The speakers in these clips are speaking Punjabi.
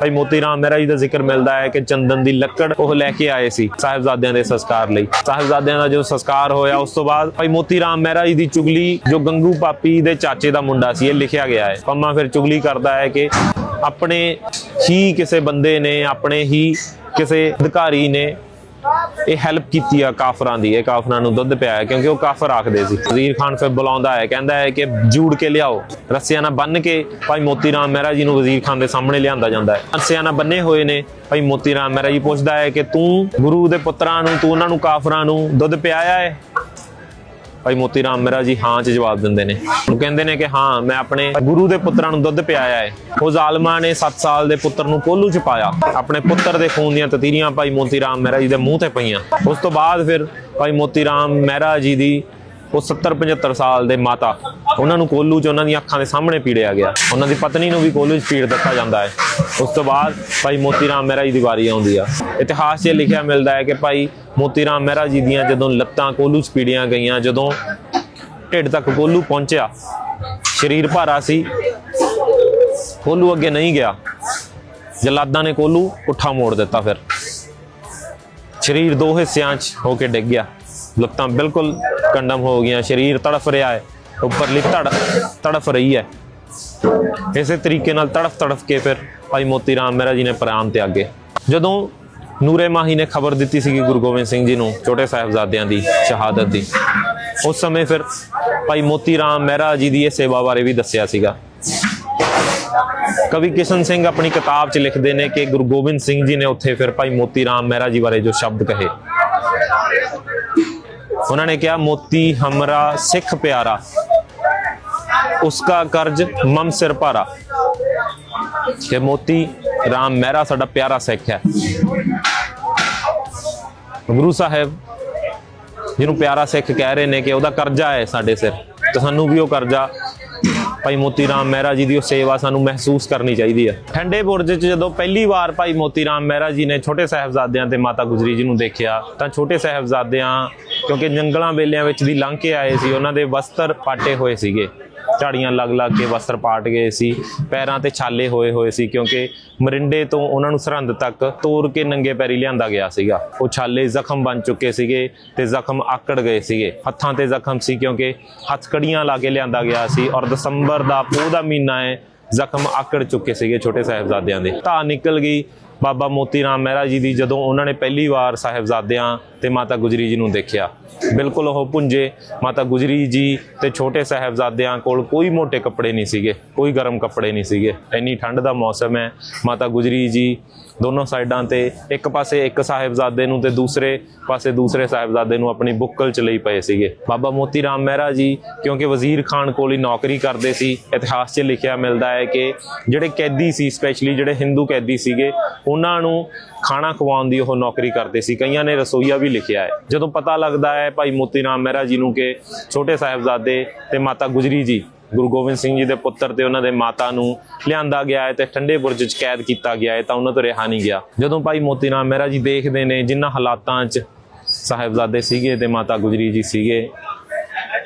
ਭਾਈ ਮੋਤੀ ਰਾਮ ਮਹਿਰਾ ਜੀ ਦਾ ਜ਼ਿਕਰ ਮਿਲਦਾ ਹੈ ਕਿ ਚੰਦਨ ਦੀ ਲੱਕੜ ਉਹ ਲੈ ਕੇ ਆਏ ਸੀ ਸਾਹਿਬਜ਼ਾਦਿਆਂ ਦੇ ਸੰਸਕਾਰ ਲਈ। ਸਾਹਿਬਜ਼ਾਦਿਆਂ ਦਾ ਜੋ ਸੰਸਕਾਰ ਹੋਇਆ, ਉਸ ਤੋਂ ਬਾਅਦ ਭਾਈ ਮੋਤੀ ਰਾਮ ਮਹਿਰਾ ਜੀ ਦੀ ਚੁਗਲੀ, ਜੋ ਗੰਗੂ ਪਾਪੀ ਦੇ ਚਾਚੇ ਦਾ ਮੁੰਡਾ ਸੀ, ਇਹ ਲਿਖਿਆ ਗਿਆ ਹੈ। ਪੰਮਾ ਫਿਰ ਚੁਗਲੀ ਕਰਦਾ ਹੈ ਕਿ ਆਪਣੇ ਹੀ ਕਿਸੇ ਬੰਦੇ ਨੇ, ਆਪਣੇ ਹੀ ਕਿਸੇ ਅਧਿਕਾਰੀ ਨੇ ਇਹ ਹੈਲਪ ਕੀਤੀ ਆ ਕਾਫਰਾਂ ਦੀ, ਇਹ ਕਾਫਰਾਂ ਨੂੰ ਦੁੱਧ ਪਿਆਇਆ, ਕਿਉਂਕਿ ਉਹ ਕਾਫਰ ਆਖਦੇ ਸੀ। ਵਜ਼ੀਰ ਖਾਨ ਫਿਰ ਬੁਲਾਉਂਦਾ ਹੈ, ਕਹਿੰਦਾ ਹੈ ਕਿ ਜੂੜ ਕੇ ਲਿਆਓ, ਰੱਸਿਆਂ ਨਾਲ ਬੰਨ ਕੇ ਭਾਈ ਮੋਤੀ ਰਾਮ ਮਹਿਰਾ ਜੀ ਨੂੰ ਵਜ਼ੀਰ ਖਾਨ ਦੇ ਸਾਹਮਣੇ ਲਿਆਂਦਾ ਜਾਂਦਾ ਹੈ। ਰੱਸਿਆਂ ਨਾਲ ਬੰਨੇ ਹੋਏ ਨੇ, ਭਾਈ ਮੋਤੀ ਰਾਮ ਮਹਿਰਾ ਜੀ ਪੁੱਛਦਾ ਹੈ ਕਿ ਤੂੰ ਗੁਰੂ ਦੇ ਪੁੱਤਰਾਂ ਨੂੰ, ਤੂੰ ਉਹਨਾਂ ਨੂੰ ਕਾਫਰਾਂ ਨੂੰ ਦੁੱਧ ਪਿਆਇਆ ਹੈ? ਭਾਈ ਮੋਤੀ ਰਾਮ ਮਹਿਰਾ ਜੀ ਹਾਂ ਚ ਜਵਾਬ ਦਿੰਦੇ ਨੇ। ਉਹ ਕਹਿੰਦੇ ਨੇ ਕਿ ਹਾਂ, ਮੈਂ ਆਪਣੇ ਗੁਰੂ ਦੇ ਪੁੱਤਰਾਂ ਨੂੰ ਦੁੱਧ ਪਿਆਇਆ ਹੈ। ਉਹ ਜ਼ਾਲਮਾਂ ਨੇ 7 ਸਾਲ ਦੇ ਪੁੱਤਰ ਨੂੰ ਕੋਲੂ ਚ ਪਾਇਆ। ਆਪਣੇ ਪੁੱਤਰ ਦੇ ਖੂਨ ਦੀਆਂ ਤਤੀਰੀਆਂ ਭਾਈ ਮੋਤੀ ਰਾਮ ਮਹਿਰਾ ਜੀ ਦੇ ਮੂੰਹ ਤੇ ਪਈਆਂ। ਉਸ ਤੋਂ ਬਾਅਦ ਫਿਰ ਭਾਈ ਮੋਤੀ ਰਾਮ ਮਹਿਰਾ ਜੀ ਦੀ ਉਹ 70 75 ਸਾਲ ਦੇ ਮਾਤਾ ਉਹਨਾਂ ਨੂੰ ਕੋਲੂ ਚ ਉਹਨਾਂ ਦੀਆਂ ਅੱਖਾਂ ਦੇ ਸਾਹਮਣੇ ਪੀੜਿਆ ਗਿਆ। ਉਹਨਾਂ ਦੀ ਪਤਨੀ ਨੂੰ ਵੀ ਕੋਲੂ ਚ ਪੀੜ ਦਿੱਤਾ ਜਾਂਦਾ ਹੈ। ਉਸ ਤੋਂ ਬਾਅਦ ਭਾਈ ਮੋਤੀ ਰਾਮ ਮਹਿਰਾ ਜੀ ਦੀ ਵਾਰੀ ਆਉਂਦੀ ਆ। ਇਤਿਹਾਸ 'ਚ ਲਿਖਿਆ ਮਿਲਦਾ ਹੈ ਕਿ ਭਾਈ ਮੋਤੀ ਰਾਮ ਮਹਿਰਾ ਜੀ ਦੀਆਂ ਜਦੋਂ ਲੱਤਾਂ ਕੋਲੂ ਚ ਪੀੜੀਆਂ ਗਈਆਂ, ਜਦੋਂ ਢਿੱਡ ਤੱਕ ਕੋਲੂ ਪਹੁੰਚਿਆ, ਸਰੀਰ ਭਾਰਾ ਸੀ, ਕੋਲੂ ਅੱਗੇ ਨਹੀਂ ਗਿਆ, ਜਲਾਦਾਂ ਨੇ ਕੋਲੂ ਪੁੱਠਾ ਮੋੜ ਦਿੱਤਾ ਫਿਰ। ਸਰੀਰ ਦੋ ਹਿੱਸਿਆਂ 'ਚ ਹੋ ਕੇ ਡਿੱਗ ਗਿਆ। ਲੱਤਾਂ ਬਿਲਕੁਲ ਕੰਡਮ ਹੋ ਗਈਆਂ, ਸਰੀਰ ਤੜਫ ਰਿਹਾ ਹੈ। ਉੱਪਰਲੀ ਧੜ ਤੜਫ ਰਹੀ ਹੈ। ਇਸੇ ਤਰੀਕੇ ਨਾਲ ਤੜਫ ਤੜਫ ਕੇ ਫਿਰ ਭਾਈ ਮੋਤੀ ਰਾਮ ਮਹਿਰਾ ਜੀ ਨੇ ਪ੍ਰਾਣ ਤਿਆਗੇ ਜਦੋਂ ਨੂਰੇ ਮਾਹੀ ਨੇ ਖਬਰ ਦਿੱਤੀ ਸੀਗੀ ਗੁਰੂ ਗੋਬਿੰਦ ਸਿੰਘ ਜੀ ਨੂੰ, ਛੋਟੇ ਸਾਹਿਬਜ਼ਾਦਿਆਂ ਦੀ ਸ਼ਹਾਦਤ ਦੀ, ਉਸ ਸਮੇਂ ਫਿਰ ਭਾਈ ਮੋਤੀ ਰਾਮ ਮਹਿਰਾ ਜੀ ਦੀ ਇਹ ਸੇਵਾ ਬਾਰੇ ਵੀ ਦੱਸਿਆ ਸੀਗਾ। ਕਵੀ ਕਿਸ਼ਨ ਸਿੰਘ ਆਪਣੀ ਕਿਤਾਬ 'ਚ ਲਿਖਦੇ ਨੇ ਕਿ ਗੁਰੂ ਗੋਬਿੰਦ ਸਿੰਘ ਜੀ ਨੇ ਉੱਥੇ ਫਿਰ ਭਾਈ ਮੋਤੀ ਰਾਮ ਮਹਿਰਾ ਜੀ ਬਾਰੇ ਜੋ ਸ਼ਬਦ ਕਹੇ। ਉਹਨਾਂ ਨੇ ਕਿਹਾ, ਮੋਤੀ ਹਮਰਾ ਸਿੱਖ ਪਿਆਰਾ, ਉਸਕਾ ਕਰਜ਼ ਮਮ ਸਿਰ ਭਾਰਾ। ਕਿ ਮੋਤੀ ਰਾਮ ਮਹਿਰਾ ਸਾਡਾ ਪਿਆਰਾ ਸਿੱਖ ਹੈ। ਗੁਰੂ ਸਾਹਿਬ ਜਿਹਨੂੰ ਪਿਆਰਾ ਸਿੱਖ ਕਹਿ ਰਹੇ ਨੇ ਕਿ ਉਹਦਾ ਕਰਜ਼ਾ ਹੈ ਸਾਡੇ ਸਿਰ, ਤੇ ਸਾਨੂੰ ਵੀ ਉਹ ਕਰਜ਼ਾ ਭਾਈ ਮੋਤੀ ਰਾਮ ਮਹਿਰਾ ਜੀ ਦੀ ਉਹ ਸੇਵਾ ਸਾਨੂੰ ਮਹਿਸੂਸ ਕਰਨੀ ਚਾਹੀਦੀ ਹੈ ਠੰਡੇ ਬੁਰਜ 'ਚ ਜਦੋਂ ਪਹਿਲੀ ਵਾਰ ਭਾਈ ਮੋਤੀ ਰਾਮ ਮਹਿਰਾ ਜੀ ਨੇ ਛੋਟੇ ਸਾਹਿਬਜ਼ਾਦਿਆਂ ਤੇ ਮਾਤਾ ਗੁਜਰੀ ਜੀ ਨੂੰ ਦੇਖਿਆ, ਤਾਂ ਛੋਟੇ ਸਾਹਿਬਜ਼ਾਦਿਆਂ ਕਿਉਂਕਿ ਜੰਗਲਾਂ ਵੇਲਿਆਂ ਵਿੱਚ ਦੀ ਲੰਘ ਕੇ ਆਏ ਸੀ, ਉਹਨਾਂ ਦੇ ਵਸਤਰ ਪਾਟੇ ਹੋਏ ਸੀਗੇ। ਝਾੜੀਆਂ ਲੱਗ ਲੱਗ ਕੇ ਵਸਤਰ ਪਾਟ ਗਏ ਸੀ, ਪੈਰਾਂ ਤੇ ਛਾਲੇ ਹੋਏ ਹੋਏ ਸੀ ਕਿਉਂਕਿ ਮਰਿੰਡੇ ਤੋਂ ਉਹਨਾਂ ਨੂੰ ਸਰਹੰਦ ਤੱਕ ਤੋਰ ਕੇ ਨੰਗੇ ਪੈਰੀ ਲਿਆਂਦਾ ਗਿਆ ਸੀਗਾ। ਉਹ ਛਾਲੇ ਜ਼ਖਮ ਬਣ ਚੁੱਕੇ ਸੀਗੇ ਤੇ ਜ਼ਖਮ ਆਕੜ ਗਏ ਸੀਗੇ। ਹੱਥਾਂ ਤੇ ਜ਼ਖਮ ਸੀ ਕਿਉਂਕਿ ਹੱਥਕੜੀਆਂ ਲਾ ਕੇ ਲਿਆਂਦਾ ਗਿਆ ਸੀ ਔਰ ਦਸੰਬਰ ਦਾ ਪੋਹ ਦਾ ਮਹੀਨਾ ਹੈ, ਜ਼ਖਮ ਆਕੜ ਚੁੱਕੇ ਸੀਗੇ ਛੋਟੇ ਸਾਹਿਬਜ਼ਾਦਿਆਂ ਦੇ। ਧਾ ਨਿਕਲ ਗਈ। ਬਾਬਾ ਮੋਤੀ ਰਾਮ ਮਹਿਰਾ ਜੀ ਦੀ ਜਦੋਂ ਉਹਨਾਂ ਨੇ ਪਹਿਲੀ ਵਾਰ ਸਾਹਿਬਜ਼ਾਦਿਆਂ ਤੇ ਮਾਤਾ ਗੁਜਰੀ ਜੀ ਨੂੰ ਦੇਖਿਆ। ਬਿਲਕੁਲ ਉਹ ਪੁੰਜੇ, ਮਾਤਾ ਗੁਜਰੀ ਜੀ ਤੇ ਛੋਟੇ ਸਾਹਿਬਜ਼ਾਦਿਆਂ ਕੋਲ ਕੋਈ ਮੋٹے ਕੱਪੜੇ ਨਹੀਂ ਸੀਗੇ, ਕੋਈ ਗਰਮ ਕੱਪੜੇ ਨਹੀਂ ਸੀਗੇ। ਇੰਨੀ ਠੰਡ ਦਾ ਮੌਸਮ ਹੈ, ਮਾਤਾ ਗੁਜਰੀ ਜੀ ਦੋਨੋਂ ਸਾਈਡਾਂ ਤੇ ਇੱਕ ਪਾਸੇ ਇੱਕ ਸਾਹਿਬਜ਼ਾਦੇ ਨੂੰ ਤੇ ਦੂਸਰੇ ਪਾਸੇ ਦੂਸਰੇ ਸਾਹਿਬਜ਼ਾਦੇ ਨੂੰ ਆਪਣੀ ਬੁੱਕਲ ਚ ਲਈ ਪਏ ਸੀਗੇ। ਬਾਬਾ ਮੋਤੀ ਰਾਮ ਮਹਿਰਾ ਜੀ, ਕਿਉਂਕਿ ਵਜ਼ੀਰ ਖਾਨ ਕੋਲ ਹੀ ਨੌਕਰੀ ਕਰਦੇ ਸੀ, ਇਤਿਹਾਸ 'ਚ ਲਿਖਿਆ ਮਿਲਦਾ ਹੈ ਕਿ ਜਿਹੜੇ ਕੈਦੀ ਸੀ ਸਪੈਸ਼ਲੀ ਜਿਹੜੇ ਹਿੰਦੂ ਕੈਦੀ ਸੀਗੇ, ਉਹਨਾਂ ਨੂੰ ਖਾਣਾ ਖਵਾਉਣ ਦੀ ਉਹ ਨੌਕਰੀ ਕਰਦੇ ਸੀ। ਕਈਆਂ ਨੇ ਰਸੋਈਆ ਵੀ ਲਿਖਿਆ ਹੈ। ਜਦੋਂ ਪਤਾ ਲੱਗਦਾ ਹੈ ਭਾਈ ਮੋਤੀ ਰਾਮ ਮਹਿਰਾ ਜੀ ਨੂੰ ਕਿ ਛੋਟੇ ਸਾਹਿਬਜ਼ਾਦੇ ਤੇ ਮਾਤਾ ਗੁਜਰੀ ਜੀ, ਗੁਰੂ ਗੋਬਿੰਦ ਸਿੰਘ ਜੀ ਦੇ ਪੁੱਤਰ ਤੇ ਉਹਨਾਂ ਦੇ ਮਾਤਾ ਨੂੰ ਲਿਆਂਦਾ ਗਿਆ ਹੈ ਤੇ ਠੰਡੇ ਬੁਰਜ 'ਚ ਕੈਦ ਕੀਤਾ ਗਿਆ ਹੈ, ਤਾਂ ਉਹਨਾਂ ਤੋਂ ਰਿਹਾ ਨਹੀਂ ਗਿਆ। ਜਦੋਂ ਭਾਈ ਮੋਤੀ ਰਾਮ ਮਹਿਰਾ ਜੀ ਦੇਖਦੇ ਨੇ ਜਿਨ੍ਹਾਂ ਹਾਲਾਤਾਂ 'ਚ ਸਾਹਿਬਜ਼ਾਦੇ ਸੀਗੇ ਤੇ ਮਾਤਾ ਗੁਜਰੀ ਜੀ ਸੀਗੇ,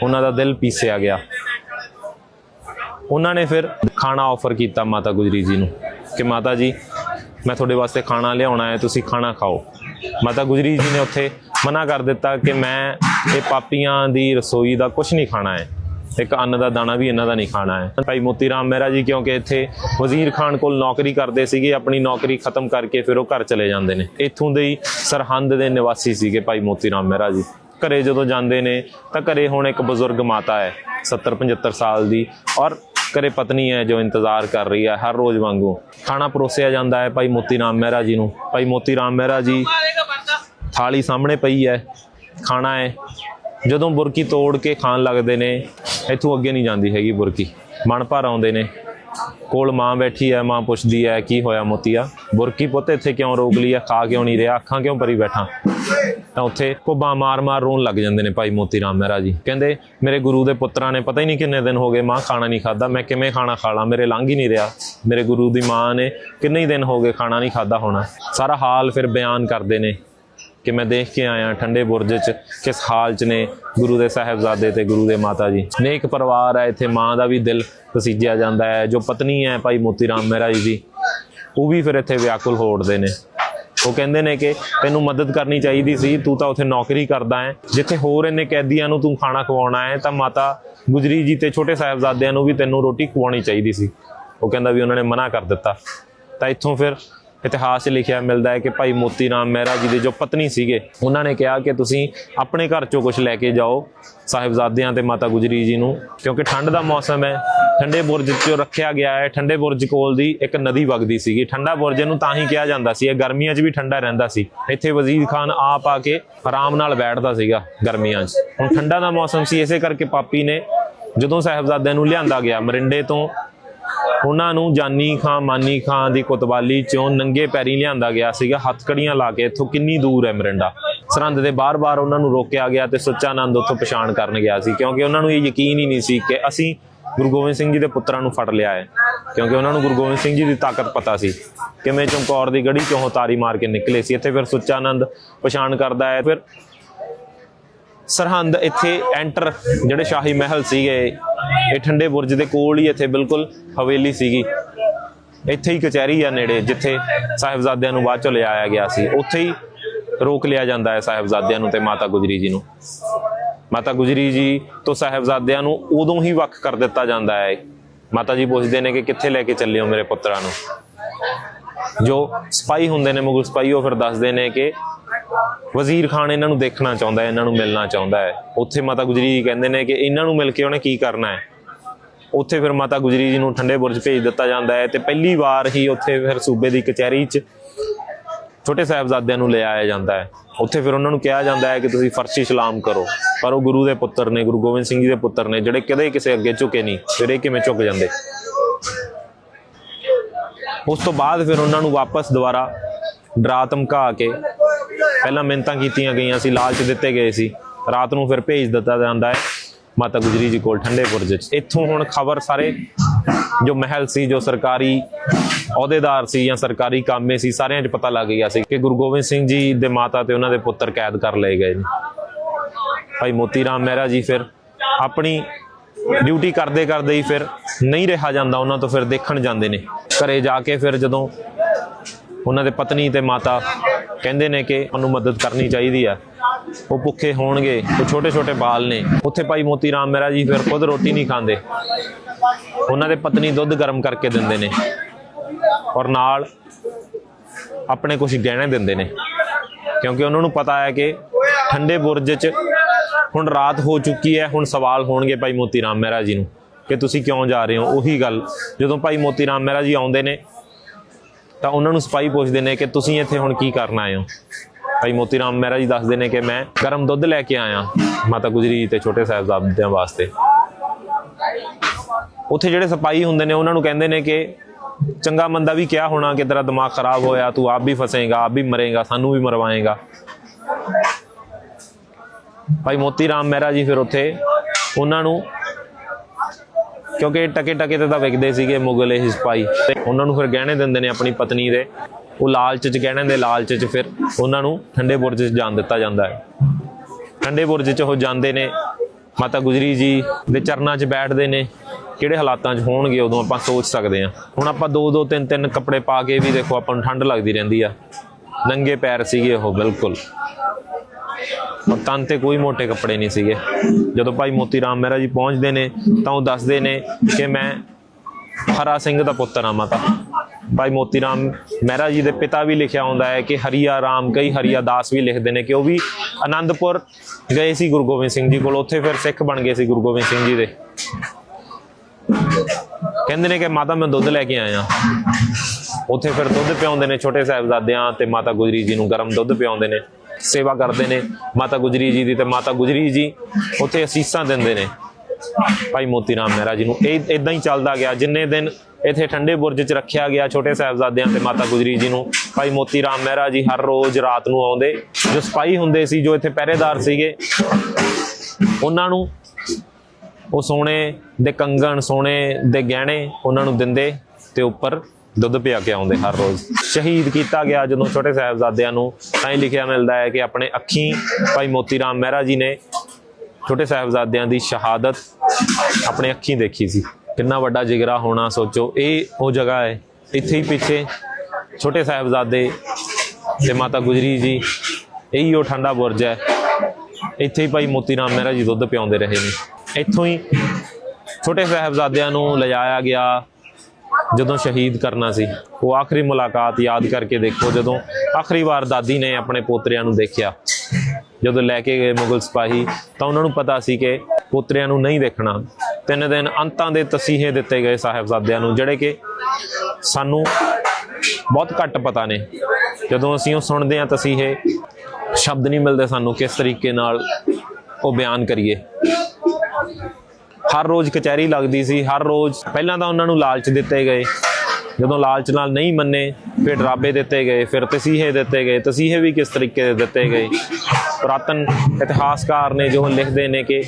ਉਹਨਾਂ ਦਾ ਦਿਲ ਪੀਸਿਆ ਗਿਆ। ਉਹਨਾਂ ਨੇ ਫਿਰ ਖਾਣਾ ਆਫਰ ਕੀਤਾ ਮਾਤਾ ਗੁਜਰੀ ਜੀ ਨੂੰ ਕਿ, ਮਾਤਾ ਜੀ, ਮੈਂ ਤੁਹਾਡੇ ਵਾਸਤੇ ਖਾਣਾ ਲਿਆਉਣਾ ਹੈ, ਤੁਸੀਂ ਖਾਣਾ ਖਾਓ। ਮਾਤਾ ਗੁਜਰੀ ਜੀ ਨੇ ਉੱਥੇ ਮਨਾ ਕਰ ਦਿੱਤਾ ਕਿ ਮੈਂ ਇਹ ਪਾਪੀਆਂ ਦੀ ਰਸੋਈ ਦਾ ਕੁਝ ਨਹੀਂ ਖਾਣਾ ਹੈ। ਇੱਕ ਅੰਨ ਦਾ ਦਾਣਾ ਵੀ ਇਹਨਾਂ ਦਾ ਨਹੀਂ ਖਾਣਾ ਹੈ। ਭਾਈ ਮੋਤੀ ਰਾਮ ਮਹਿਰਾ ਜੀ ਕਿਉਂਕਿ ਇੱਥੇ ਵਜ਼ੀਰ ਖਾਨ ਕੋਲ ਨੌਕਰੀ ਕਰਦੇ ਸੀਗੇ, ਆਪਣੀ ਨੌਕਰੀ ਖਤਮ ਕਰਕੇ ਫਿਰ ਉਹ ਘਰ ਚਲੇ ਜਾਂਦੇ ਨੇ। ਇੱਥੋਂ ਦੇ ਹੀ ਸਰਹੰਦ ਦੇ ਨਿਵਾਸੀ ਸੀਗੇ ਭਾਈ ਮੋਤੀ ਰਾਮ ਮਹਿਰਾ ਜੀ। ਘਰੇ ਜਦੋਂ ਜਾਂਦੇ ਨੇ ਤਾਂ ਘਰੇ ਹੁਣ ਇੱਕ ਬਜ਼ੁਰਗ ਮਾਤਾ ਹੈ 70 75 ਸਾਲ ਦੀ ਔਰ ਘਰੇ ਪਤਨੀ ਹੈ ਜੋ ਇੰਤਜ਼ਾਰ ਕਰ ਰਹੀ ਹੈ ਹਰ ਰੋਜ਼ ਵਾਂਗੂ। ਖਾਣਾ ਪਰੋਸਿਆ ਜਾਂਦਾ ਹੈ ਭਾਈ ਮੋਤੀ ਰਾਮ ਮਹਿਰਾ ਜੀ ਨੂੰ। ਭਾਈ ਮੋਤੀ ਰਾਮ ਮਹਿਰਾ ਜੀ, ਥਾਲੀ ਸਾਹਮਣੇ ਪਈ ਹੈ, ਖਾਣਾ ਹੈ। ਜਦੋਂ ਬੁਰਕੀ ਤੋੜ ਕੇ ਖਾਣ ਲੱਗਦੇ ਨੇ, ਇੱਥੋਂ ਅੱਗੇ ਨਹੀਂ ਜਾਂਦੀ ਹੈਗੀ ਬੁਰਕੀ। ਮਨ ਭਰ ਆਉਂਦੇ ਨੇ। ਕੋਲ ਮਾਂ ਬੈਠੀ ਹੈ, ਮਾਂ ਪੁੱਛਦੀ ਹੈ, ਕੀ ਹੋਇਆ ਮੋਤੀਆ? ਬੁਰਕੀ ਪੁੱਤ ਇੱਥੇ ਕਿਉਂ ਰੋਕ ਲਈ ਹੈ? ਖਾ ਕਿਉਂ ਨਹੀਂ ਰਿਹਾ? ਅੱਖਾਂ ਕਿਉਂ ਭਰੀ ਬੈਠਾ? ਤਾਂ ਉੱਥੇ ਕੁੱਬਾ ਮਾਰ ਮਾਰ ਰੋਣ ਲੱਗ ਜਾਂਦੇ ਨੇ ਭਾਈ ਮੋਤੀ ਰਾਮ ਮਹਿਰਾ ਜੀ। ਕਹਿੰਦੇ, ਮੇਰੇ ਗੁਰੂ ਦੇ ਪੁੱਤਰਾਂ ਨੇ ਪਤਾ ਹੀ ਨਹੀਂ ਕਿੰਨੇ ਦਿਨ ਹੋ ਗਏ ਮਾਂ ਖਾਣਾ ਨਹੀਂ ਖਾਦਾ ਮੈਂ ਕਿਵੇਂ ਖਾਣਾ ਖਾ ਲਾਂ? ਮੇਰੇ ਲੰਘ ਹੀ ਨਹੀਂ ਰਿਹਾ। ਮੇਰੇ ਗੁਰੂ ਦੀ ਮਾਂ ਨੇ ਕਿੰਨੇ ਦਿਨ ਹੋ ਗਏ ਖਾਣਾ ਨਹੀਂ ਖਾਦਾ ਹੋਣਾ। ਸਾਰਾ ਹਾਲ ਫਿਰ ਬਿਆਨ ਕਰਦੇ ਨੇ ਕਿ ਮੈਂ ਦੇਖ ਕੇ ਆਇਆ ਠੰਡੇ ਬੁਰਜ 'ਚ ਕਿਸ ਹਾਲ 'ਚ ਨੇ ਗੁਰੂ ਦੇ ਸਾਹਿਬਜ਼ਾਦੇ ਤੇ ਗੁਰੂ ਦੇ ਮਾਤਾ ਜੀ। ਨੇਕ ਪਰਿਵਾਰ ਹੈ ਇੱਥੇ, ਮਾਂ ਦਾ ਵੀ ਦਿਲ ਤਸੀਜਿਆ ਜਾਂਦਾ ਹੈ। ਜੋ ਪਤਨੀ ਹੈ ਭਾਈ ਮੋਤੀ ਰਾਮ ਮਹਿਰਾ ਜੀ ਦੀ, ਉਹ ਵੀ ਫਿਰ ਇੱਥੇ ਵਿਆਕੁਲ ਹੋੜਦੇ ਨੇ। ਉਹ ਕਹਿੰਦੇ ਨੇ ਕਿ ਤੈਨੂੰ ਮਦਦ ਕਰਨੀ ਚਾਹੀਦੀ ਸੀ, ਤੂੰ ਤਾਂ ਉੱਥੇ ਨੌਕਰੀ ਕਰਦਾ ਹੈ। ਜਿੱਥੇ ਹੋਰ ਇੰਨੇ ਕੈਦੀਆਂ ਨੂੰ ਤੂੰ ਖਾਣਾ ਖਵਾਉਣਾ ਹੈ, ਤਾਂ ਮਾਤਾ ਗੁਜਰੀ ਜੀ ਤੇ ਛੋਟੇ ਸਾਹਿਬਜ਼ਾਦਿਆਂ ਨੂੰ ਵੀ ਤੈਨੂੰ ਰੋਟੀ ਖਵਾਉਣੀ ਚਾਹੀਦੀ ਸੀ। ਉਹ ਕਹਿੰਦਾ ਵੀ ਉਹਨਾਂ ਨੇ ਮਨਾ ਕਰ ਦਿੱਤਾ। ਤਾਂ ਇੱਥੋਂ ਫਿਰ ਇਤਿਹਾਸ 'ਚ ਲਿਖਿਆ ਮਿਲਦਾ ਹੈ ਕਿ ਭਾਈ ਮੋਤੀ ਰਾਮ ਮਹਿਰਾ ਜੀ ਦੇ ਜੋ ਪਤਨੀ ਸੀਗੇ, ਉਹਨਾਂ ਨੇ ਕਿਹਾ ਕਿ ਤੁਸੀਂ ਆਪਣੇ ਘਰ ਚੋਂ ਕੁਝ ਲੈ ਕੇ ਜਾਓ ਸਾਹਿਬਜ਼ਾਦਿਆਂ ਤੇ ਮਾਤਾ ਗੁਜਰੀ ਜੀ ਨੂੰ, ਕਿਉਂਕਿ ਠੰਡ ਦਾ ਮੌਸਮ ਹੈ। ਠੰਡੇ ਬੁਰਜ 'ਚ ਰੱਖਿਆ ਗਿਆ ਹੈ। ਠੰਡੇ ਬੁਰਜ ਕੋਲ ਦੀ ਇੱਕ ਨਦੀ ਵਗਦੀ ਸੀਗੀ। ਠੰਡਾ ਬੁਰਜ ਨੂੰ ਤਾਂ ਹੀ ਕਿਹਾ ਜਾਂਦਾ ਸੀ। ਇਹ ਗਰਮੀਆਂ 'ਚ ਵੀ ਠੰਡਾ ਰਹਿੰਦਾ ਸੀ। ਇੱਥੇ ਵਜ਼ੀਰ ਖਾਨ ਆਪ ਆ ਕੇ ਆਰਾਮ ਨਾਲ ਬੈਠਦਾ ਸੀਗਾ ਗਰਮੀਆਂ 'ਚ। ਹੁਣ ਠੰਡਾ ਦਾ ਮੌਸਮ ਸੀ। ਇਸੇ ਕਰਕੇ ਪਾਪੀ ਨੇ ਜਦੋਂ ਸਾਹਿਬਜ਼ਾਦਿਆਂ ਨੂੰ ਲਿਆਂਦਾ ਗਿਆ, ਮਰਿੰਡੇ ਤੋਂ ਉਹਨਾਂ ਨੂੰ ਜਾਨੀ ਖਾਂ, ਮਾਨੀ ਖਾਂ ਦੀ ਕੁਤਵਾਲੀ ਚੋਂ ਨੰਗੇ ਪੈਰੀ ਲਿਆਂਦਾ ਗਿਆ ਸੀਗਾ। ਹੱਥਕੜੀਆਂ ਲਾ ਕੇ ਇੱਥੋਂ ਕਿੰਨੀ ਦੂਰ ਹੈ ਮਰਿੰਡਾ। ਸਰਹੰਦ ਦੇ ਬਾਰ-ਬਾਰ ਉਹਨਾਂ ਨੂੰ ਰੋਕਿਆ ਗਿਆ ਤੇ ਸੁੱਚਾਨੰਦ ਉੱਥੋਂ ਪਛਾਣ ਕਰਨ ਗਿਆ ਸੀ। ਕਿਉਂਕਿ ਉਹਨਾਂ ਨੂੰ ਇਹ ਯਕੀਨ ਹੀ ਨਹੀਂ ਸੀ ਕਿ ਅਸੀਂ ਗੁਰੂ ਗੋਬਿੰਦ ਸਿੰਘ ਜੀ ਦੇ ਪੁੱਤਰਾਂ ਨੂੰ ਫੜ ਲਿਆ ਹੈ। ਕਿਉਂਕਿ ਉਹਨਾਂ ਨੂੰ ਗੁਰੂ ਗੋਬਿੰਦ ਸਿੰਘ ਜੀ ਦੀ ਤਾਕਤ ਪਤਾ ਸੀ ਕਿਵੇਂ ਚਮਕੌਰ ਦੀ ਗੜੀ ਚੋਂ ਤਾਰੀ ਮਾਰ ਕੇ ਨਿਕਲੇ ਸੀ। ਇੱਥੇ ਫਿਰ ਸੁੱਚਾਨੰਦ ਪਛਾਣ ਕਰਦਾ ਹੈ। ਫਿਰ ਸਰਹੰਦ ਇੱਥੇ ਐਂਟਰ ਜਿਹੜੇ ਸ਼ਾਹੀ ਮਹਿਲ ਸੀਗੇ, ਇਹ ਠੰਡੇ ਬੁਰਜ ਦੇ ਕੋਲ ਹੀ ਇੱਥੇ ਬਿਲਕੁਲ ਹਵੇਲੀ ਸੀਗੀ। ਇੱਥੇ ਹੀ ਕਚਹਿਰੀ ਆ ਨੇੜੇ, ਜਿੱਥੇ ਸਾਹਿਬਜ਼ਾਦਿਆਂ ਨੂੰ ਬਾਅਦ ਚੋਂ ਲਿਆਇਆ ਗਿਆ ਸੀ। ਉੱਥੇ ਹੀ ਰੋਕ ਲਿਆ ਜਾਂਦਾ ਹੈ ਸਾਹਿਬਜ਼ਾਦਿਆਂ ਨੂੰ ਤੇ ਮਾਤਾ ਗੁਜਰੀ ਜੀ ਨੂੰ। ਮਾਤਾ ਗੁਜਰੀ ਜੀ ਤੋਂ ਸਾਹਿਬਜ਼ਾਦਿਆਂ ਨੂੰ ਉਦੋਂ ਹੀ ਵੱਖ ਕਰ ਦਿੱਤਾ ਜਾਂਦਾ ਹੈ। ਮਾਤਾ ਜੀ ਪੁੱਛਦੇ ਨੇ ਕਿ ਕਿੱਥੇ ਲੈ ਕੇ ਚੱਲੇ ਹੋ ਮੇਰੇ ਪੁੱਤਰਾਂ ਨੂੰ? ਜੋ ਸਪਾਈ ਹੁੰਦੇ ਨੇ, ਮੁਗਲ ਸਪਾਈ ਉਹ ਫਿਰ ਦੱਸਦੇ ਨੇ ਕਿ ਵਜ਼ੀਰ ਖਾਨ ਇਹਨਾਂ ਨੂੰ ਦੇਖਣਾ ਚਾਹੁੰਦਾ ਹੈ, ਇਹਨਾਂ ਨੂੰ ਮਿਲਣਾ ਚਾਹੁੰਦਾ ਹੈ। ਉੱਥੇ ਮਾਤਾ ਗੁਜਰੀ ਜੀ ਕਹਿੰਦੇ ਨੇ ਕਿ ਇਹਨਾਂ ਨੂੰ ਮਿਲ ਕੇ ਉਹਨੇ ਕੀ ਕਰਨਾ ਹੈ? ਉੱਥੇ ਫਿਰ ਮਾਤਾ ਗੁਜਰੀ ਜੀ ਨੂੰ ਠੰਡੇ ਬੁਰਜ ਭੇਜ ਦਿੱਤਾ ਜਾਂਦਾ ਹੈ ਤੇ ਪਹਿਲੀ ਵਾਰ ਹੀ ਉੱਥੇ ਫਿਰ ਸੂਬੇ ਦੀ ਕਚਹਿਰੀ 'ਚ ਛੋਟੇ ਸਾਹਿਬਜ਼ਾਦਿਆਂ ਨੂੰ ਲੈ ਆਇਆ ਜਾਂਦਾ ਹੈ। ਉੱਥੇ ਫਿਰ ਉਹਨਾਂ ਨੂੰ ਕਿਹਾ ਜਾਂਦਾ ਹੈ ਕਿ ਤੁਸੀਂ ਫਰਸ਼ੀ ਸਲਾਮ ਕਰੋ। ਪਰ ਉਹ ਗੁਰੂ ਦੇ ਪੁੱਤਰ ਨੇ, ਗੁਰੂ ਗੋਬਿੰਦ ਸਿੰਘ ਜੀ ਦੇ ਪੁੱਤਰ ਨੇ, ਜਿਹੜੇ ਕਦੇ ਕਿਸੇ ਅੱਗੇ ਝੁਕੇ ਨਹੀਂ, ਫਿਰ ਇਹ ਕਿਵੇਂ ਝੁਕ ਜਾਂਦੇ? ਉਸ ਤੋਂ ਬਾਅਦ ਫਿਰ ਉਹਨਾਂ ਨੂੰ ਵਾਪਸ ਦੁਬਾਰਾ ਡਰਾ ਧਮਕਾ ਕੇ ਪਹਿਲਾਂ ਮਿਹਨਤਾਂ ਕੀਤੀਆਂ ਗਈਆਂ ਸੀ, ਲਾਲਚ ਦਿੱਤੇ ਗਏ ਸੀ। ਰਾਤ ਨੂੰ ਫਿਰ ਭੇਜ ਦਿੱਤਾ ਜਾਂਦਾ ਹੈ, ਮਾਤਾ ਗੁਜਰੀ ਜੀ ਕੋਲ ਠੰਡੇ ਬੁਰਜ ਇੱਥੋਂ ਹੁਣ ਖਬਰ ਸਾਰੇ ਜੋ ਮਹਿਲ ਸੀ, ਜੋ ਸਰਕਾਰੀ ਅਹੁਦੇਦਾਰ ਸੀ ਜਾਂ ਸਰਕਾਰੀ ਕਾਮੇ ਸੀ, ਸਾਰਿਆਂ 'ਚ ਪਤਾ ਲੱਗ ਗਿਆ ਸੀ ਕਿ ਗੁਰੂ ਗੋਬਿੰਦ ਸਿੰਘ ਜੀ ਦੇ ਮਾਤਾ ਤੇ ਉਹਨਾਂ ਦੇ ਪੁੱਤਰ ਕੈਦ ਕਰ ਲਏ ਗਏ ਨੇ। ਭਾਈ ਮੋਤੀ ਰਾਮ ਮਹਿਰਾ ਜੀ ਫਿਰ ਆਪਣੀ ਡਿਊਟੀ ਕਰਦੇ ਕਰਦੇ ਹੀ ਫਿਰ ਨਹੀਂ ਰਿਹਾ ਜਾਂਦਾ, ਉਹਨਾਂ ਤੋਂ ਫਿਰ ਦੇਖਣ ਜਾਂਦੇ ਨੇ। ਘਰੇ ਜਾ ਕੇ ਫਿਰ ਜਦੋਂ ਉਹਨਾਂ ਦੇ ਪਤਨੀ ਤੇ ਮਾਤਾ ਕਹਿੰਦੇ ਨੇ ਕਿ ਉਹਨੂੰ ਮਦਦ ਕਰਨੀ ਚਾਹੀਦੀ ਆ। ਉਹ ਭੁੱਖੇ ਹੋਣਗੇ, ਉਹ ਛੋਟੇ ਛੋਟੇ ਬਾਲ ਨੇ। ਉੱਥੇ ਭਾਈ ਮੋਤੀ ਰਾਮ ਮਹਿਰਾ ਜੀ ਫਿਰ ਖੁਦ ਰੋਟੀ ਨਹੀਂ ਖਾਂਦੇ। ਉਹਨਾਂ ਦੇ ਪਤਨੀ ਦੁੱਧ ਗਰਮ ਕਰਕੇ ਦਿੰਦੇ ਨੇ। ਔਰ ਨਾਲ ਆਪਣੇ ਕੁਝ ਗਹਿਣੇ ਦਿੰਦੇ ਨੇ। ਕਿਉਂਕਿ ਉਹਨਾਂ ਨੂੰ ਪਤਾ ਹੈ ਕਿ ਠੰਡੇ ਬੁਰਜ 'ਚ ਹੁਣ ਰਾਤ ਹੋ ਚੁੱਕੀ ਹੈ, ਹੁਣ ਸਵਾਲ ਹੋਣਗੇ ਭਾਈ ਮੋਤੀ ਰਾਮ ਮਹਿਰਾ ਜੀ ਨੂੰ ਕਿ ਤੁਸੀਂ ਕਿਉਂ ਜਾ ਰਹੇ ਹੋ? ਉਹੀ ਗੱਲ। ਜਦੋਂ ਭਾਈ ਮੋਤੀ ਰਾਮ ਮਹਿਰਾ ਜੀ ਆਉਂਦੇ ਨੇ, ਤਾਂ ਉਹਨਾਂ ਨੂੰ ਸਪਾਈ ਪੁੱਛਦੇ ਨੇ ਕਿ ਤੁਸੀਂ ਇੱਥੇ ਹੁਣ ਕੀ ਕਰਨ ਆਏ ਹੋ? ਭਾਈ ਮੋਤੀ ਰਾਮ ਮਹਿਰਾ ਜੀ ਦੱਸਦੇ ਨੇ ਕਿ ਮੈਂ ਗਰਮ ਦੁੱਧ ਲੈ ਕੇ ਆਇਆ ਮਾਤਾ ਗੁਜਰੀ ਤੇ ਛੋਟੇ ਸਾਹਿਬਜ਼ਾਦਿਆਂ ਵਾਸਤੇ। ਉੱਥੇ ਜਿਹੜੇ ਸਿਪਾਹੀ ਹੁੰਦੇ ਨੇ, ਉਹਨਾਂ ਨੂੰ ਕਹਿੰਦੇ ਨੇ ਕਿ ਚੰਗਾ ਮੰਦਾ ਵੀ ਕਿਹਾ ਹੋਣਾ ਕਿ ਤੇਰਾ ਦਿਮਾਗ ਖਰਾਬ ਹੋਇਆ, ਤੂੰ ਆਪ ਵੀ ਫਸੇਗਾ, ਆਪ ਵੀ ਮਰੇਗਾ, ਸਾਨੂੰ ਵੀ ਮਰਵਾਏਗਾ। ਭਾਈ ਮੋਤੀ ਰਾਮ ਮਹਿਰਾ ਜੀ ਫਿਰ ਉੱਥੇ ਉਹਨਾਂ ਨੂੰ ਕਿਉਂਕਿ ਟਕੇ ਟਕੇ ਤੇ ਤਾਂ ਵਿਕਦੇ ਸੀਗੇ ਮੁਗਲ ਇਹ ਸਿਪਾਹੀ, ਤੇ ਉਹਨਾਂ ਨੂੰ ਫਿਰ ਗਹਿਣੇ ਦਿੰਦੇ ਨੇ ਆਪਣੀ ਪਤਨੀ ਦੇ। ਉਹ ਲਾਲਚ ਚ ਕਹਿਣ ਦੇ ਲਾਲਚ ਚ ਫਿਰ ਉਹਨਾਂ ਨੂੰ ਠੰਡੇ ਬੁਰਜ 'ਚ ਜਾਣ ਦਿੱਤਾ ਜਾਂਦਾ ਹੈ। ਠੰਡੇ ਬੁਰਜ 'ਚ ਉਹ ਜਾਂਦੇ ਨੇ, ਮਾਤਾ ਗੁਜਰੀ ਜੀ ਦੇ ਚਰਨਾਂ 'ਚ ਬੈਠਦੇ ਨੇ, ਕਿਹੜੇ ਹਾਲਾਤਾਂ 'ਚ ਹੋਣਗੇ ਉਦੋਂ ਆਪਾਂ ਸੋਚ ਸਕਦੇ ਹਾਂ। ਹੁਣ ਆਪਾਂ ਦੋ ਦੋ, ਤਿੰਨ ਤਿੰਨ ਕੱਪੜੇ ਪਾ ਕੇ ਵੀ ਦੇਖੋ ਆਪਾਂ ਨੂੰ ਠੰਡ ਲੱਗਦੀ ਰਹਿੰਦੀ ਆ। ਨੰਗੇ ਪੈਰ ਸੀਗੇ ਉਹ, ਬਿਲਕੁਲ। ਔਰ ਤਨ ਤੇ ਕੋਈ ਮੋٹے ਕੱਪੜੇ ਨਹੀਂ ਸੀਗੇ। ਜਦੋਂ ਭਾਈ ਮੋਤੀ ਰਾਮ ਮਹਿਰਾ ਜੀ ਪਹੁੰਚਦੇ ਨੇ, ਤਾਂ ਉਹ ਦੱਸਦੇ ਨੇ ਕਿ ਮੈਂ ਹਰਾ ਸਿੰਘ ਦਾ ਪੁੱਤਰ ਆ ਮਾਤਾ। ਭਾਈ ਮੋਤੀ ਰਾਮ ਮਹਿਰਾ ਜੀ ਦੇ ਪਿਤਾ ਵੀ ਲਿਖਿਆ ਹੁੰਦਾ ਹੈ ਕਿ ਹਰੀਆ ਰਾਮ, ਕਈ ਹਰੀਆ ਦਾਸ ਵੀ ਲਿਖਦੇ ਨੇ ਕਿ ਉਹ ਵੀ ਆਨੰਦਪੁਰ ਗਏ ਸੀ ਗੁਰੂ ਗੋਬਿੰਦ ਸਿੰਘ ਜੀ ਕੋਲ। ਉੱਥੇ ਫਿਰ ਸਿੱਖ ਬਣ ਗਏ ਸੀ ਗੁਰੂ ਗੋਬਿੰਦ ਸਿੰਘ ਜੀ ਦੇ। ਕਹਿੰਦੇ ਨੇ ਕਿ ਮਾਤਾ ਮੈਂ ਦੁੱਧ ਲੈ ਕੇ ਆਇਆ। ਉੱਥੇ ਫਿਰ ਦੁੱਧ ਪਿਆਉਂਦੇ ਨੇ ਛੋਟੇ ਸਾਹਿਬਜ਼ਾਦਿਆਂ ਤੇ ਮਾਤਾ ਗੁਜਰੀ ਜੀ ਨੂੰ ਗਰਮ ਦੁੱਧ ਪਿਆਉਂਦੇ ਨੇ। ਸੇਵਾ ਕਰਦੇ ਨੇ ਮਾਤਾ ਗੁਜਰੀ ਜੀ ਦੀ ਤੇ ਮਾਤਾ ਗੁਜਰੀ ਜੀ ਉੱਥੇ ਅਸੀਸਾਂ ਦਿੰਦੇ ਨੇ। ਭਾਈ ਮੋਤੀ ਰਾਮ ਮਹਿਰਾ ਜੀ ਨੂੰ ਇਹ ਇਦਾਂ ਹੀ ਚੱਲਦਾ ਗਿਆ। ਜਿੰਨੇ ਦਿਨ ਇੱਥੇ ਠੰਡੇ ਬੁਰਜ 'ਚ ਰੱਖਿਆ ਗਿਆ ਛੋਟੇ ਸਾਹਿਬਜ਼ਾਦਿਆਂ ਤੇ ਮਾਤਾ ਗੁਜਰੀ ਜੀ ਨੂੰ। ਭਾਈ ਮੋਤੀ ਰਾਮ ਮਹਿਰਾ ਜੀ ਹਰ ਰੋਜ਼ ਰਾਤ ਨੂੰ ਆਉਂਦੇ। ਜੋ ਸਿਪਾਹੀ ਹੁੰਦੇ ਸੀ, ਜੋ ਇੱਥੇ ਪਹਿਰੇਦਾਰ ਸੀਗੇ, ਉਹਨਾਂ ਨੂੰ ਉਹ ਸੋਨੇ ਦੇ ਕੰਗਣ, ਸੋਨੇ ਦੇ ਗਹਿਣੇ ਉਹਨਾਂ ਨੂੰ ਦਿੰਦੇ ਤੇ ਉੱਪਰ ਦੁੱਧ ਪਿਆ ਕੇ ਆਉਂਦੇ ਹਰ ਰੋਜ਼। ਸ਼ਹੀਦ ਕੀਤਾ ਗਿਆ ਜਦੋਂ ਛੋਟੇ ਸਾਹਿਬਜ਼ਾਦਿਆਂ ਨੂੰ। ਤਾਂ ਹੀ ਲਿਖਿਆ ਮਿਲਦਾ ਹੈ ਕਿ ਆਪਣੇ ਅੱਖੀਂ ਭਾਈ ਮੋਤੀ ਰਾਮ ਮਹਿਰਾ ਜੀ ਨੇ ਛੋਟੇ ਸਾਹਿਬਜ਼ਾਦਿਆਂ ਦੀ ਸ਼ਹਾਦਤ ਆਪਣੇ ਅੱਖੀਂ ਦੇਖੀ ਸੀ। ਕਿੰਨਾ ਵੱਡਾ ਜਿਗਰਾ ਹੋਣਾ ਸੋਚੋ, ਇਹ ਉਹ ਜਗ੍ਹਾ ਹੈ, ਇੱਥੇ ਹੀ ਪਿੱਛੇ ਛੋਟੇ ਸਾਹਿਬਜ਼ਾਦੇ ਤੇ ਮਾਤਾ ਗੁਜਰੀ ਜੀ, ਇਹੀ ਉਹ ਠੰਡਾ ਬੁਰਜ ਹੈ। ਇੱਥੇ ਹੀ ਭਾਈ ਮੋਤੀ ਰਾਮ ਮਹਿਰਾ ਜੀ ਦੁੱਧ ਪਿਆਉਂਦੇ ਰਹੇ ਨੇ। ਇੱਥੋਂ ਹੀ ਛੋਟੇ ਸਾਹਿਬਜ਼ਾਦਿਆਂ ਨੂੰ ਲਿਜਾਇਆ ਗਿਆ ਜਦੋਂ ਸ਼ਹੀਦ ਕਰਨਾ ਸੀ। ਉਹ ਆਖਰੀ ਮੁਲਾਕਾਤ ਯਾਦ ਕਰਕੇ ਦੇਖੋ, ਜਦੋਂ ਆਖਰੀ ਵਾਰ ਦਾਦੀ ਨੇ ਆਪਣੇ ਪੋਤਰਿਆਂ ਨੂੰ ਦੇਖਿਆ। ਜਦੋਂ ਲੈ ਕੇ ਗਏ ਮੁਗਲ ਸਿਪਾਹੀ, ਤਾਂ ਉਹਨਾਂ ਨੂੰ ਪਤਾ ਸੀ ਕਿ ਪੋਤਰਿਆਂ ਨੂੰ ਨਹੀਂ ਦੇਖਣਾ। ਤਿੰਨ ਦਿਨ ਅੰਤਾਂ ਦੇ ਤਸੀਹੇ ਦਿੱਤੇ ਗਏ ਸਾਹਿਬਜ਼ਾਦਿਆਂ ਨੂੰ, ਜਿਹੜੇ ਕਿ ਸਾਨੂੰ ਬਹੁਤ ਘੱਟ ਪਤਾ ਨੇ। ਜਦੋਂ ਅਸੀਂ ਉਹ ਸੁਣਦੇ ਹਾਂ ਤਸੀਹੇ, ਸ਼ਬਦ ਨਹੀਂ ਮਿਲਦੇ ਸਾਨੂੰ ਕਿਸ ਤਰੀਕੇ ਨਾਲ ਉਹ ਬਿਆਨ ਕਰੀਏ। ਹਰ ਰੋਜ਼ ਕਚਹਿਰੀ ਲੱਗਦੀ ਸੀ, ਹਰ ਰੋਜ਼ ਪਹਿਲਾਂ ਤਾਂ ਉਹਨਾਂ ਨੂੰ ਲਾਲਚ ਦਿੱਤੇ ਗਏ। ਜਦੋਂ ਲਾਲਚ ਨਾਲ ਨਹੀਂ ਮੰਨੇ, ਫਿਰ ਡਰਾਬੇ ਦਿੱਤੇ ਗਏ, ਫਿਰ ਤਸੀਹੇ ਦਿੱਤੇ ਗਏ। ਤਸੀਹੇ ਵੀ ਕਿਸ ਤਰੀਕੇ ਦੇ ਦਿੱਤੇ ਗਏ? ਪੁਰਾਤਨ ਇਤਿਹਾਸਕਾਰ ਨੇ ਜੋ ਲਿਖਦੇ ਨੇ ਕਿ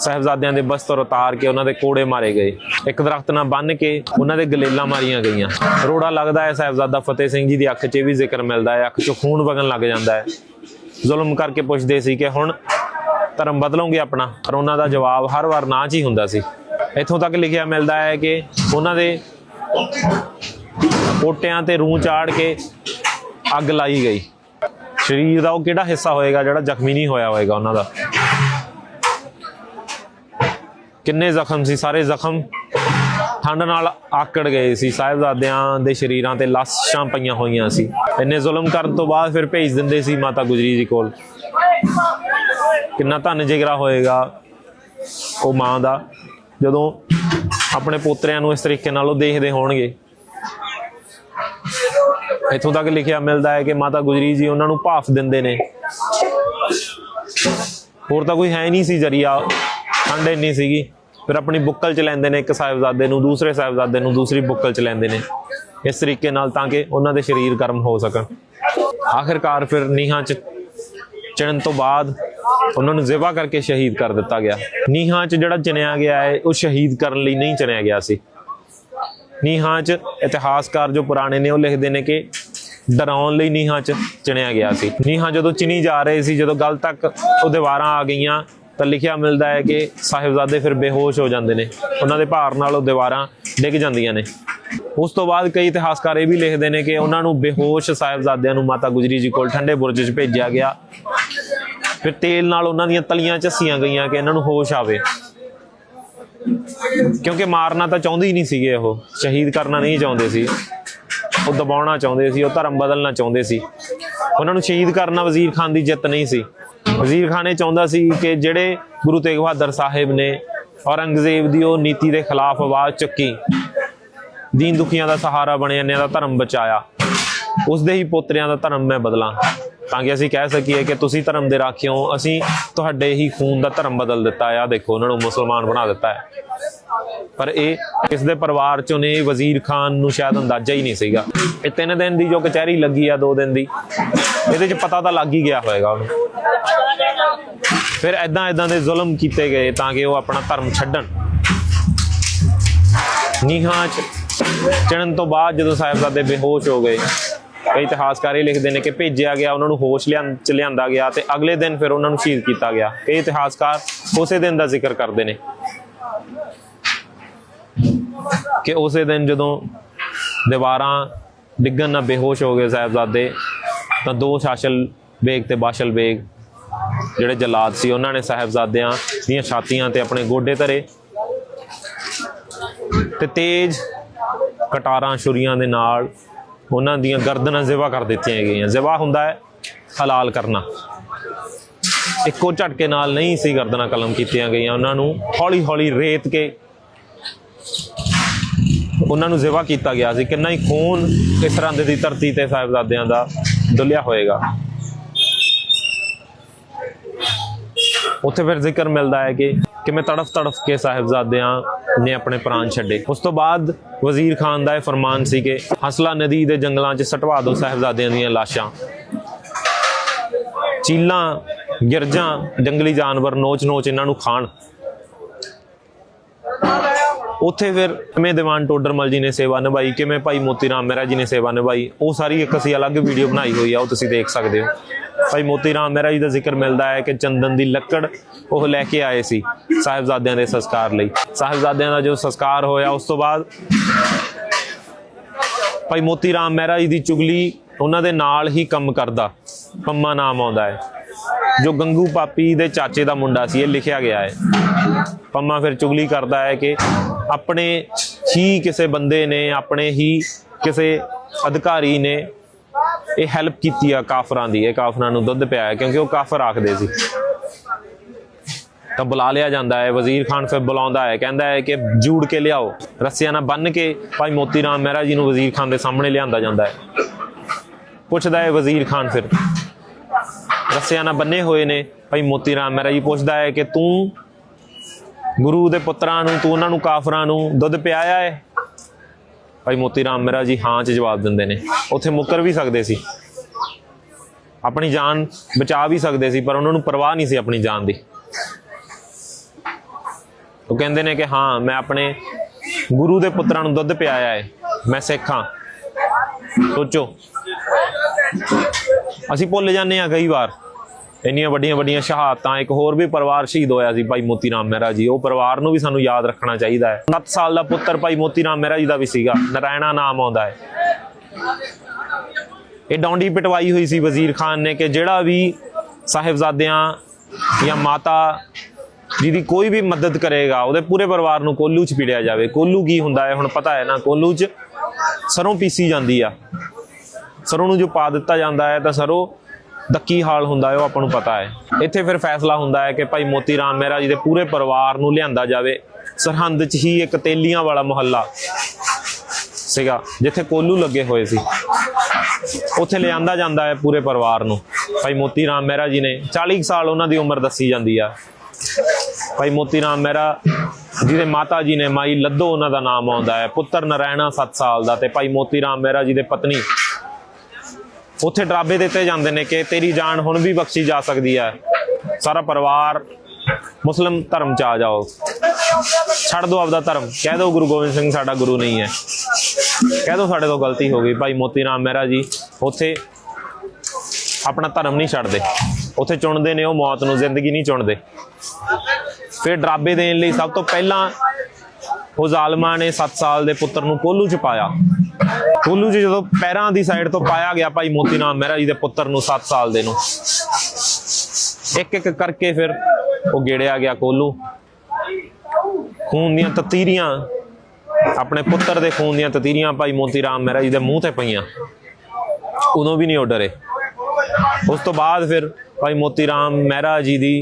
ਸਾਹਿਬਜ਼ਾਦਿਆਂ ਦੇ ਬਸਤਰ ਉਤਾਰ ਕੇ ਉਹਨਾਂ ਦੇ ਕੋੜੇ ਮਾਰੇ ਗਏ। ਇੱਕ ਦਰਖਤ ਨਾਲ ਬੰਨ੍ਹ ਕੇ ਉਹਨਾਂ ਦੇ ਗਲੇਲਾਂ ਮਾਰੀਆਂ ਗਈਆਂ। ਰੋੜਾ ਲੱਗਦਾ ਹੈ ਸਾਹਿਬਜ਼ਾਦਾ ਫਤਿਹ ਸਿੰਘ ਜੀ ਦੀ ਅੱਖ 'ਚ ਇਹ ਵੀ ਜ਼ਿਕਰ ਮਿਲਦਾ ਹੈ, ਅੱਖ 'ਚੋਂ ਖੂਨ ਵਗਣ ਲੱਗ ਜਾਂਦਾ ਹੈ। ਜ਼ੁਲਮ ਕਰਕੇ ਪੁੱਛਦੇ ਸੀ ਕਿ ਹੁਣ ਧਰਮ ਬਦਲੋਗੇ ਆਪਣਾ? ਪਰ ਉਹਨਾਂ ਦਾ ਜਵਾਬ ਹਰ ਵਾਰ ਨਾ 'ਚ ਹੀ ਹੁੰਦਾ ਸੀ। ਇੱਥੋਂ ਤੱਕ ਲਿਖਿਆ ਮਿਲਦਾ ਹੈ ਕਿ ਉਹਨਾਂ ਦੇ ਪੋਟਿਆਂ ਤੇ ਰੂਹ ਚਾੜ ਕੇ ਅੱਗ ਲਾਈ ਗਈ। ਸਰੀਰ ਦਾ ਉਹ ਕਿਹੜਾ ਹਿੱਸਾ ਹੋਏਗਾ ਜਿਹੜਾ ਜ਼ਖਮੀ ਨਹੀਂ ਹੋਇਆ ਹੋਏਗਾ ਉਹਨਾਂ ਦਾ? ਕਿੰਨੇ ਜ਼ਖਮ ਸੀ? ਸਾਰੇ ਜ਼ਖਮ ਠੰਡ ਨਾਲ ਆਕੜ ਗਏ ਸੀ। ਸਾਹਿਬਜ਼ਾਦਿਆਂ ਦੇ ਸ਼ਰੀਰਾਂ ਤੇ ਲਾਸ਼ਾਂ ਪਈਆਂ ਹੋਈਆਂ ਸੀ। ਇੰਨੇ ਜ਼ੁਲਮ ਕਰਨ ਤੋਂ ਬਾਅਦ ਫਿਰ ਭੇਜ ਦਿੰਦੇ ਸੀ ਮਾਤਾ ਗੁਜਰੀ ਜੀ ਕੋਲ। ਕਿੰਨਾ ਧੰਨ ਜਿਗਰਾ ਹੋਏਗਾ ਉਹ ਮਾਂ ਦਾ? ਜਦੋਂ ਆਪਣੇ ਪੋਤਰਿਆਂ ਨੂੰ ਇਸ ਤਰੀਕੇ ਨਾਲ ਉਹ ਦੇਖਦੇ ਹੋਣਗੇ। ਇਥੋਂ ਤੱਕ ਲਿਖਿਆ ਮਿਲਦਾ ਹੈ ਕਿ ਮਾਤਾ ਗੁਜਰੀ ਜੀ ਉਹਨਾਂ ਨੂੰ ਭਾਫ ਦਿੰਦੇ ਨੇ। ਹੋਰ ਤਾਂ ਕੋਈ ਹੈ ਨਹੀਂ ਸੀ ਜਰੀਆ। ਠੰਡ ਇੰਨੀ ਸੀਗੀ, ਫਿਰ ਆਪਣੀ ਬੁੱਕਲ ਚ ਲੈਂਦੇ ਨੇ ਇੱਕ ਸਾਹਿਬਜ਼ਾਦੇ ਨੂੰ, ਦੂਸਰੇ ਸਾਹਿਬਜ਼ਾਦੇ ਨੂੰ ਦੂਸਰੀ ਬੁੱਕਲ ਚ ਲੈਂਦੇ ਨੇ। ਇਸ ਤਰੀਕੇ ਨਾਲ ਤਾਂ ਕਿ ਉਹਨਾਂ ਦੇ ਸਰੀਰ ਗਰਮ ਹੋ ਸਕਣ। ਆਖਿਰਕਾਰ ਫਿਰ ਨੀਹਾਂ ਚ ਚੜਨ ਤੋਂ ਬਾਅਦ ਉਹਨਾਂ ਨੂੰ ਜ਼ਿਬਾ ਕਰਕੇ ਸ਼ਹੀਦ ਕਰ ਦਿੱਤਾ ਗਿਆ। ਨੀਹਾਂ 'ਚ ਜਿਹੜਾ ਚਿਣਿਆ ਗਿਆ ਹੈ, ਉਹ ਸ਼ਹੀਦ ਕਰਨ ਲਈ ਨਹੀਂ ਚਿਣਿਆ ਗਿਆ ਸੀ। ਨੀਹਾਂ 'ਚ ਇਤਿਹਾਸਕਾਰ ਜੋ ਪੁਰਾਣੇ ਨੇ, ਉਹ ਲਿਖਦੇ ਨੇ ਕਿ ਡਰਾਉਣ ਲਈ ਨੀਹਾਂ 'ਚ ਚਿਣਿਆ ਗਿਆ ਸੀ। ਨੀਹਾਂ ਜਦੋਂ ਚਿਣੀ ਜਾ ਰਹੇ ਸੀ, ਜਦੋਂ ਗੱਲ ਤੱਕ ਉਹ ਦੀਵਾਰਾਂ ਆ ਗਈਆਂ ਤਾਂ ਲਿਖਿਆ ਮਿਲਦਾ ਹੈ ਕਿ ਸਾਹਿਬਜ਼ਾਦੇ ਫਿਰ ਬੇਹੋਸ਼ ਹੋ ਜਾਂਦੇ ਨੇ। ਉਹਨਾਂ ਦੇ ਭਾਰ ਨਾਲ ਉਹ ਦੀਵਾਰਾਂ ਡਿੱਗ ਜਾਂਦੀਆਂ ਨੇ। ਉਸ ਤੋਂ ਬਾਅਦ ਕਈ ਇਤਿਹਾਸਕਾਰ ਇਹ ਵੀ ਲਿਖਦੇ ਨੇ ਕਿ ਉਹਨਾਂ ਨੂੰ ਬੇਹੋਸ਼ ਸਾਹਿਬਜ਼ਾਦਿਆਂ ਨੂੰ ਮਾਤਾ ਗੁਜਰੀ ਜੀ ਕੋਲ ਠੰਡੇ ਬੁਰਜ 'ਚ ਭੇਜਿਆ ਗਿਆ। ਫਿਰ ਤੇਲ ਨਾਲ ਉਹਨਾਂ ਦੀਆਂ ਤਲੀਆਂ ਝੱਸੀਆਂ ਗਈਆਂ ਕਿ ਇਹਨਾਂ ਨੂੰ ਹੋਸ਼ ਆਵੇ। ਕਿਉਂਕਿ ਮਾਰਨਾ ਤਾਂ ਚਾਹੁੰਦੇ ਹੀ ਨਹੀਂ ਸੀਗੇ ਉਹ। ਸ਼ਹੀਦ ਕਰਨਾ ਨਹੀਂ ਚਾਹੁੰਦੇ ਸੀ। ਉਹ ਦਬਾਉਣਾ ਚਾਹੁੰਦੇ ਸੀ, ਉਹ ਧਰਮ ਬਦਲਣਾ ਚਾਹੁੰਦੇ ਸੀ। ਉਹਨਾਂ ਨੂੰ ਸ਼ਹੀਦ ਕਰਨਾ ਵਜ਼ੀਰ ਖਾਨ ਦੀ ਜਿੱਤ ਨਹੀਂ ਸੀ। ਵਜ਼ੀਰ ਖਾਨ ਇਹ ਚਾਹੁੰਦਾ ਸੀ ਕਿ ਜਿਹੜੇ ਗੁਰੂ ਤੇਗ ਬਹਾਦਰ ਸਾਹਿਬ ਨੇ ਔਰੰਗਜ਼ੇਬ ਦੀ ਉਹ ਨੀਤੀ ਦੇ ਖਿਲਾਫ ਆਵਾਜ਼ ਚੁੱਕੀ, ਦੀਨ ਦੁਖੀਆਂ ਦਾ ਸਹਾਰਾ ਬਣੇ ਅੰਨਿਆਂ ਦਾ ਧਰਮ ਬਚਾਇਆ ਉਸ ਦੇ ਹੀ ਪੋਤਰਿਆਂ ਦਾ ਧਰਮ ਮੈਂ ਬਦਲਾਂ, ਤਾਂ ਕਿ ਅਸੀਂ ਕਹਿ ਸਕੀਏ ਕਿ ਤੁਸੀਂ ਧਰਮ ਦੇ ਰਾਖਿਓ ਅਸੀਂ ਤੁਹਾਡੇ ਹੀ ਖੂਨ ਦਾ ਧਰਮ ਬਦਲ ਦਿੱਤਾ ਆ ਦੇਖੋ, ਉਹਨਾਂ ਨੂੰ ਮੁਸਲਮਾਨ ਬਣਾ ਦਿੱਤਾ ਹੈ। ਪਰ ਇਹ ਇਸ ਦੇ ਪਰਿਵਾਰ ਚੋਂ ਨੇ ਵਜ਼ੀਰ ਖਾਨ ਨੂੰ ਸ਼ਾਇਦ ਅੰਦਾਜ਼ਾ ਹੀ ਨਹੀਂ ਸੀਗਾ। ਇਹ ਤਿੰਨ ਦਿਨ ਦੀ ਜੋ ਕਚਹਿਰੀ ਲੱਗੀ ਆ, ਦੋ ਦਿਨ ਦੀ, ਇਹਦੇ 'ਚ ਪਤਾ ਤਾਂ ਲੱਗ ਹੀ ਗਿਆ ਹੋਵੇਗਾ ਉਹਨੂੰ। ਫਿਰ ਐਦਾਂ ਐਦਾਂ ਦੇ ਜ਼ੁਲਮ ਕੀਤੇ ਗਏ ਤਾਂ ਕਿ ਉਹ ਆਪਣਾ ਧਰਮ ਛੱਡਣ। ਨੀਹਾਂ 'ਚ ਚੜਨ ਤੋਂ ਬਾਅਦ ਜਦੋਂ ਸਾਹਿਬਜ਼ਾਦੇ ਬੇਹੋਸ਼ ਹੋ ਗਏ, ਕਈ ਇਤਿਹਾਸਕਾਰ ਇਹ ਲਿਖਦੇ ਨੇ ਕਿ ਭੇਜਿਆ ਗਿਆ, ਉਹਨਾਂ ਨੂੰ ਹੋਸ਼ ਲਿਆਂ ਚ ਲਿਆਂਦਾ ਗਿਆ ਤੇ ਅਗਲੇ ਦਿਨ ਫਿਰ ਉਹਨਾਂ ਨੂੰ ਸ਼ਹੀਦ ਕੀਤਾ ਗਿਆ। ਕਈ ਇਤਿਹਾਸਕਾਰ ਉਸੇ ਦਿਨ ਦਾ ਜ਼ਿਕਰ ਕਰਦੇ ਨੇ। ਕਿ ਉਸੇ ਦਿਨ ਜਦੋਂ ਦੀਵਾਰਾਂ ਡਿੱਗਣ ਨਾਲ ਬੇਹੋਸ਼ ਹੋ ਗਏ ਸਾਹਿਬਜ਼ਾਦੇ, ਤਾਂ ਦੋ ਸ਼ਾਸਲ ਬੇਗ ਤੇ ਬਾਸ਼ਲ ਬੇਗ ਜਿਹੜੇ ਜਲਾਦ ਸੀ, ਉਹਨਾਂ ਨੇ ਸਾਹਿਬਜ਼ਾਦਿਆਂ ਦੀਆਂ ਛਾਤੀਆਂ ਤੇ ਆਪਣੇ ਗੋਡੇ ਧਰੇ ਤੇ ਤੇਜ਼ ਕਟਾਰਾਂ ਛੁਰੀਆਂ ਦੇ ਨਾਲ ਉਹਨਾਂ ਦੀਆਂ ਗਰਦਨਾਂ ਜਿਵਾ ਕਰ ਦਿੱਤੀਆਂ ਗਈਆਂ। ਜਿਵਾ ਹੁੰਦਾ ਹੈ ਹਲਾਲ ਕਰਨਾ। ਇੱਕੋ ਝਟਕੇ ਨਾਲ ਨਹੀਂ ਸੀ ਗਰਦਨਾਂ ਕਲਮ ਕੀਤੀਆਂ ਗਈਆਂ। ਉਹਨਾਂ ਨੂੰ ਹੌਲੀ ਹੌਲੀ ਰੇਤ ਕੇ ਉਹਨਾਂ ਨੂੰ ਜਿਵਾ ਕੀਤਾ ਗਿਆ ਸੀ ਕਿੰਨਾ ਹੀ ਖੂਨ ਇਸ ਰੰਦ ਦੀ ਧਰਤੀ ਤੇ ਸਾਹਿਬਜ਼ਾਦਿਆਂ ਦਾ ਡੁੱਲਿਆ ਹੋਏਗਾ। ਉੱਥੇ ਫਿਰ ਜ਼ਿਕਰ ਮਿਲਦਾ ਹੈ ਕਿ ਕਿਵੇਂ ਤੜਫ ਤੜਫ ਕੇ ਸਾਹਿਬਜ਼ਾਦਿਆਂ ਨੇ ਆਪਣੇ ਪ੍ਰਾਣ ਛੱਡੇ। ਉਸ ਤੋਂ ਬਾਅਦ ਵਜ਼ੀਰ ਖਾਨ ਦਾ ਇਹ ਫਰਮਾਨ ਸੀ ਕਿ ਹਸਲਾ ਨਦੀ ਦੇ ਜੰਗਲਾਂ 'ਚ ਸਟਵਾ ਦਿਓ ਸਾਹਿਬਜ਼ਾਦਿਆਂ ਦੀਆਂ ਲਾਸ਼ਾਂ। ਚੀਲਾਂ, ਗਿਰਜਾਂ, ਜੰਗਲੀ ਜਾਨਵਰ ਨੋਚ ਨੋਚ ਇਹਨਾਂ ਨੂੰ ਖਾਣ। ਉੱਥੇ ਫਿਰ ਕਿਵੇਂ ਦੀਵਾਨ ਟੋਡਰਮਲ ਜੀ ਨੇ ਸੇਵਾ ਨਿਭਾਈ, ਕਿਵੇਂ ਭਾਈ ਮੋਤੀ ਰਾਮ ਮਹਿਰਾ ਜੀ ਨੇ ਸੇਵਾ ਨਿਭਾਈ, ਉਹ ਸਾਰੀ ਇੱਕ ਅਸੀਂ ਅਲੱਗ ਵੀਡੀਓ ਬਣਾਈ ਹੋਈ ਆ, ਉਹ ਤੁਸੀਂ ਦੇਖ ਸਕਦੇ ਹੋ। ਭਾਈ ਮੋਤੀ ਰਾਮ ਮਹਿਰਾ ਜੀ ਦਾ ਜ਼ਿਕਰ ਮਿਲਦਾ ਹੈ ਕਿ ਚੰਦਨ ਦੀ ਲੱਕੜ ਉਹ ਲੈ ਕੇ ਆਏ ਸੀ ਸਾਹਿਬਜ਼ਾਦਿਆਂ ਦੇ ਸੰਸਕਾਰ ਲਈ। ਸਾਹਿਬਜ਼ਾਦਿਆਂ ਦਾ ਜੋ ਸੰਸਕਾਰ ਹੋਇਆ, ਉਸ ਤੋਂ ਬਾਅਦ ਭਾਈ ਮੋਤੀ ਰਾਮ ਮਹਿਰਾ ਜੀ ਦੀ ਚੁਗਲੀ ਉਹਨਾਂ ਦੇ ਨਾਲ ਹੀ ਕੰਮ ਕਰਦਾ, ਪੰਮਾ ਨਾਮ ਆਉਂਦਾ ਹੈ। ਜੋ ਗੰਗੂ ਪਾਪੀ ਦੇ ਚਾਚੇ ਦਾ ਮੁੰਡਾ ਸੀ, ਇਹ ਲਿਖਿਆ ਗਿਆ ਹੈ। ਪੰਮਾ ਫਿਰ ਚੁਗਲੀ ਕਰਦਾ ਹੈ ਕਿ ਆਪਣੇ ਹੀ ਕਿਸੇ ਬੰਦੇ ਨੇ, ਆਪਣੇ ਹੀ ਕਿਸੇ ਅਧਿਕਾਰੀ ਨੇ ਇਹ ਹੈਲਪ ਕੀਤੀ ਆ ਕਾਫਰਾਂ ਦੀ। ਇਹ ਕਾਫਰਾਂ ਨੂੰ ਦੁੱਧ ਪਿਆਇਆ ਕਿਉਂਕਿ ਉਹ ਕਾਫਰ ਆਖਦੇ ਸੀ। ਤਾਂ ਬੁਲਾ ਲਿਆ ਜਾਂਦਾ ਹੈ, ਵਜ਼ੀਰ ਖਾਨ ਫਿਰ ਬੁਲਾਉਂਦਾ ਹੈ, ਕਹਿੰਦਾ ਹੈ ਕਿ ਜੂੜ ਕੇ ਲਿਆਓ। ਰੱਸਿਆਂ ਨਾਲ ਬੰਨ ਕੇ ਭਾਈ ਮੋਤੀ ਰਾਮ ਮਹਿਰਾ ਜੀ ਨੂੰ ਵਜ਼ੀਰ ਖਾਨ ਦੇ ਸਾਹਮਣੇ ਲਿਆਂਦਾ ਜਾਂਦਾ ਹੈ। ਪੁੱਛਦਾ ਹੈ ਵਜ਼ੀਰ ਖਾਨ ਫਿਰ ਰੱਸਿਆਂ ਨਾਲ ਬੰਨੇ ਹੋਏ ਨੇ। ਭਾਈ ਮੋਤੀ ਰਾਮ ਮਹਿਰਾ ਜੀ ਪੁੱਛਦਾ ਹੈ ਕਿ ਤੂੰ ਗੁਰੂ ਦੇ ਪੁੱਤਰਾਂ ਨੂੰ, ਤੂੰ ਉਹਨਾਂ ਨੂੰ ਕਾਫਰਾਂ ਨੂੰ ਦੁੱਧ ਪਿਆਇਆ ਹੈ? ਭਾਈ ਮੋਤੀ ਰਾਮ ਮਹਿਰਾ ਜੀ ਹਾਂ ਚ ਜਵਾਬ ਦਿੰਦੇ ਨੇ। ਉੱਥੇ ਮੁੱਕਰ ਵੀ ਸਕਦੇ ਸੀ। ਆਪਣੀ ਜਾਨ ਬਚਾ ਵੀ ਸਕਦੇ ਸੀ, ਪਰ ਉਹਨਾਂ ਨੂੰ ਪਰਵਾਹ ਨਹੀਂ ਸੀ ਆਪਣੀ ਜਾਨ ਦੀ। ਉਹ ਕਹਿੰਦੇ ਨੇ ਕਿ ਹਾਂ, ਮੈਂ ਆਪਣੇ ਗੁਰੂ ਦੇ ਪੁੱਤਰਾਂ ਨੂੰ ਦੁੱਧ ਪਿਆਇਆ ਹੈ। ਮੈਂ ਸਿੱਖ ਹਾਂ। ਸੋਚੋ। ਅਸੀਂ ਭੁੱਲ ਜਾਂਦੇ ਆ ਕਈ ਵਾਰ। ਇੰਨੀਆਂ ਵੱਡੀਆਂ ਵੱਡੀਆਂ ਸ਼ਹਾਦਤਾਂ, ਇੱਕ ਹੋਰ ਵੀ ਪਰਿਵਾਰ ਸ਼ਹੀਦ ਹੋਇਆ ਸੀ ਭਾਈ ਮੋਤੀ ਰਾਮ ਮਹਿਰਾ ਜੀ। ਉਹ ਪਰਿਵਾਰ ਨੂੰ ਵੀ ਸਾਨੂੰ ਯਾਦ ਰੱਖਣਾ ਚਾਹੀਦਾ ਹੈ। 7 ਸਾਲ ਦਾ ਪੁੱਤਰ ਭਾਈ ਮੋਤੀ ਰਾਮ ਮਹਿਰਾ ਜੀ ਦਾ ਵੀ ਸੀਗਾ। ਨਰਾਇਣਾ ਨਾਮ ਆਉਂਦਾ ਹੈ। ਇਹ ਡੌਂਡੀ ਪਟਵਾਈ ਹੋਈ ਸੀ ਵਜ਼ੀਰ ਖਾਨ ਨੇ ਕਿ ਜਿਹੜਾ ਵੀ ਸਾਹਿਬਜ਼ਾਦਿਆਂ ਜਾਂ ਮਾਤਾ ਜਿਹਦੀ ਕੋਈ ਵੀ ਮਦਦ ਕਰੇਗਾ, ਉਹਦੇ ਪੂਰੇ ਪਰਿਵਾਰ ਨੂੰ ਕੋਲੂ ਚ ਪੀੜਿਆ ਜਾਵੇ। ਕੋਲੂ ਕੀ ਹੁੰਦਾ ਹੈ? ਹੁਣ ਪਤਾ ਹੈ ਨਾ, ਕੋਲੂ ਚ ਸਰੋਂ ਪੀਸੀ ਜਾਂਦੀ ਆ। ਸਰੋਂ ਨੂੰ ਜੋ ਪਾ ਦਿੱਤਾ ਜਾਂਦਾ ਹੈ ਤਾਂ ਸਰੋਂ ਦਾ ਕੀ ਹਾਲ ਹੁੰਦਾ ਹੈ ਉਹ ਆਪਾਂ ਨੂੰ ਪਤਾ ਹੈ। ਇੱਥੇ ਫਿਰ ਫੈਸਲਾ ਹੁੰਦਾ ਹੈ ਕਿ ਭਾਈ ਮੋਤੀ ਰਾਮ ਮਹਿਰਾ ਜੀ ਦੇ ਪੂਰੇ ਪਰਿਵਾਰ ਨੂੰ ਲਿਆਂਦਾ ਜਾਵੇ। ਸਰਹੰਦ 'ਚ ਹੀ ਇੱਕ ਤੇਲੀਆਂ ਵਾਲਾ ਮੁਹੱਲਾ ਸੀਗਾ, ਜਿੱਥੇ ਕੋਲੂ ਲੱਗੇ ਹੋਏ ਸੀ। ਉੱਥੇ ਲਿਆਂਦਾ ਜਾਂਦਾ ਹੈ ਪੂਰੇ ਪਰਿਵਾਰ ਨੂੰ। ਭਾਈ ਮੋਤੀ ਰਾਮ ਮਹਿਰਾ ਜੀ ਨੇ 40 ਕੁ ਸਾਲ ਉਹਨਾਂ ਦੀ ਉਮਰ ਦੱਸੀ ਜਾਂਦੀ ਆ। ਭਾਈ ਮੋਤੀ ਰਾਮ ਮਹਿਰਾ ਜਿਹਦੇ ਮਾਤਾ ਜੀ ਨੇ ਮਾਈ ਲੱਦੋ ਉਹਨਾਂ ਦਾ ਨਾਮ ਆਉਂਦਾ ਹੈ। ਪੁੱਤਰ ਨਰਾਇਣਾ 7 ਸਾਲ ਦਾ ਤੇ ਭਾਈ ਮੋਤੀ ਰਾਮ ਮਹਿਰਾ ਜੀ ਦੇ ਪਤਨੀ ਉੱਥੇ ਡਰਾਬੇ ਦਿੱਤੇ ਜਾਂਦੇ ਨੇ ਕਿ ਤੇਰੀ ਜਾਨ ਹੁਣ ਵੀ ਬਖਸ਼ੀ ਜਾ ਸਕਦੀ ਹੈ। ਸਾਰਾ ਪਰਿਵਾਰ ਮੁਸਲਮ ਧਰਮ ਚ ਆ ਜਾਓ। ਛੱਡ ਦਿਓ ਆਪਦਾ ਧਰਮ। ਕਹਿ ਦਿਓ ਗੁਰੂ ਗੋਬਿੰਦ ਸਿੰਘ ਸਾਡਾ ਗੁਰੂ ਨਹੀਂ ਹੈ। ਕਹਿ ਦਿਓ ਸਾਡੇ ਤੋਂ ਗਲਤੀ ਹੋ ਗਈ। ਭਾਈ ਮੋਤੀ ਰਾਮ ਮਹਿਰਾ ਜੀ ਉੱਥੇ ਆਪਣਾ ਧਰਮ ਨਹੀਂ ਛੱਡਦੇ। ਉੱਥੇ ਚੁਣਦੇ ਨੇ, ਉਹ ਮੌਤ ਨੂੰ ਜ਼ਿੰਦਗੀ ਨਹੀਂ ਚੁਣਦੇ। ਫਿਰ ਡਰਾਬੇ ਦੇਣ ਲਈ ਸਭ ਤੋਂ ਪਹਿਲਾਂ ਉਹ ਜ਼ਾਲਮਾਂ ਨੇ 7 ਸਾਲ ਦੇ ਪੁੱਤਰ ਨੂੰ ਕੋਲੂ ਚ ਪਾਇਆ। ਕੋਲੂ ਜੀ ਜਦੋਂ ਪੈਰਾਂ ਦੀ ਸਾਈਡ ਤੋਂ ਪਾਇਆ ਗਿਆ ਭਾਈ ਮੋਤੀ ਰਾਮ ਮਹਿਰਾ ਜੀ ਦੇ ਪੁੱਤਰ ਨੂੰ 7 ਸਾਲ ਦੇ ਨੂੰ। ਇੱਕ ਇੱਕ ਕਰਕੇ ਫਿਰ ਉਹ ਗੇੜਿਆ ਗਿਆ ਕੋਲੂ। ਖੂਨ ਦੀਆਂ ਤਤੀਰੀਆਂ, ਆਪਣੇ ਪੁੱਤਰ ਦੇ ਖੂਨ ਦੀਆਂ ਤਤੀਰੀਆਂ ਭਾਈ ਮੋਤੀ ਰਾਮ ਮਹਿਰਾ ਜੀ ਦੇ ਮੂੰਹ ਤੇ ਪਈਆਂ। ਉਦੋਂ ਵੀ ਨਹੀਂ ਉਹ ਡਰੇ। ਉਸ ਤੋਂ ਬਾਅਦ ਫਿਰ ਭਾਈ ਮੋਤੀ ਰਾਮ ਮਹਿਰਾ ਜੀ ਦੀ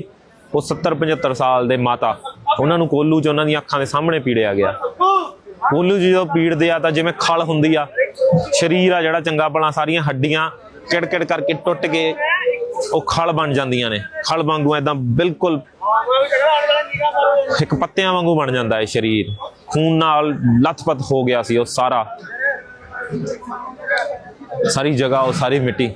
ਉਹ 70 75 ਸਾਲ ਦੇ ਮਾਤਾ, ਉਹਨਾਂ ਨੂੰ ਕੋਲੂ 'ਚ ਉਹਨਾਂ ਦੀਆਂ ਅੱਖਾਂ ਦੇ ਸਾਹਮਣੇ ਪੀੜਿਆ ਗਿਆ। ਕੋਲੂ ਜੀ ਜਦੋਂ ਪੀੜਦੇ ਆ ਤਾਂ ਜਿਵੇਂ ਖਲ ਹੁੰਦੀ ਆ ਸਰੀਰ ਆ ਜਿਹੜਾ ਚੰਗਾ ਭਲਾ ਸਾਰੀਆਂ ਹੱਡੀਆਂ ਕਿੜ-ਕਿੜ ਕਰਕੇ ਟੁੱਟ ਕੇ ਉਹ ਖਲ ਬਣ ਜਾਂਦੀਆਂ ਨੇ। ਖਲ ਵਾਂਗੂ ਐਦਾਂ ਬਿਲਕੁਲ ਇੱਕ ਪੱਤਿਆਂ ਵਾਂਗੂ ਬਣ ਜਾਂਦਾ ਹੈ ਸਰੀਰ। ਖੂਨ ਨਾਲ ਲੱਥਪੱਥ ਹੋ ਗਿਆ ਸੀ ਉਹ ਸਾਰਾ। ਸਾਰੀ ਜਗ੍ਹਾ, ਉਹ ਸਾਰੀ ਮਿੱਟੀ।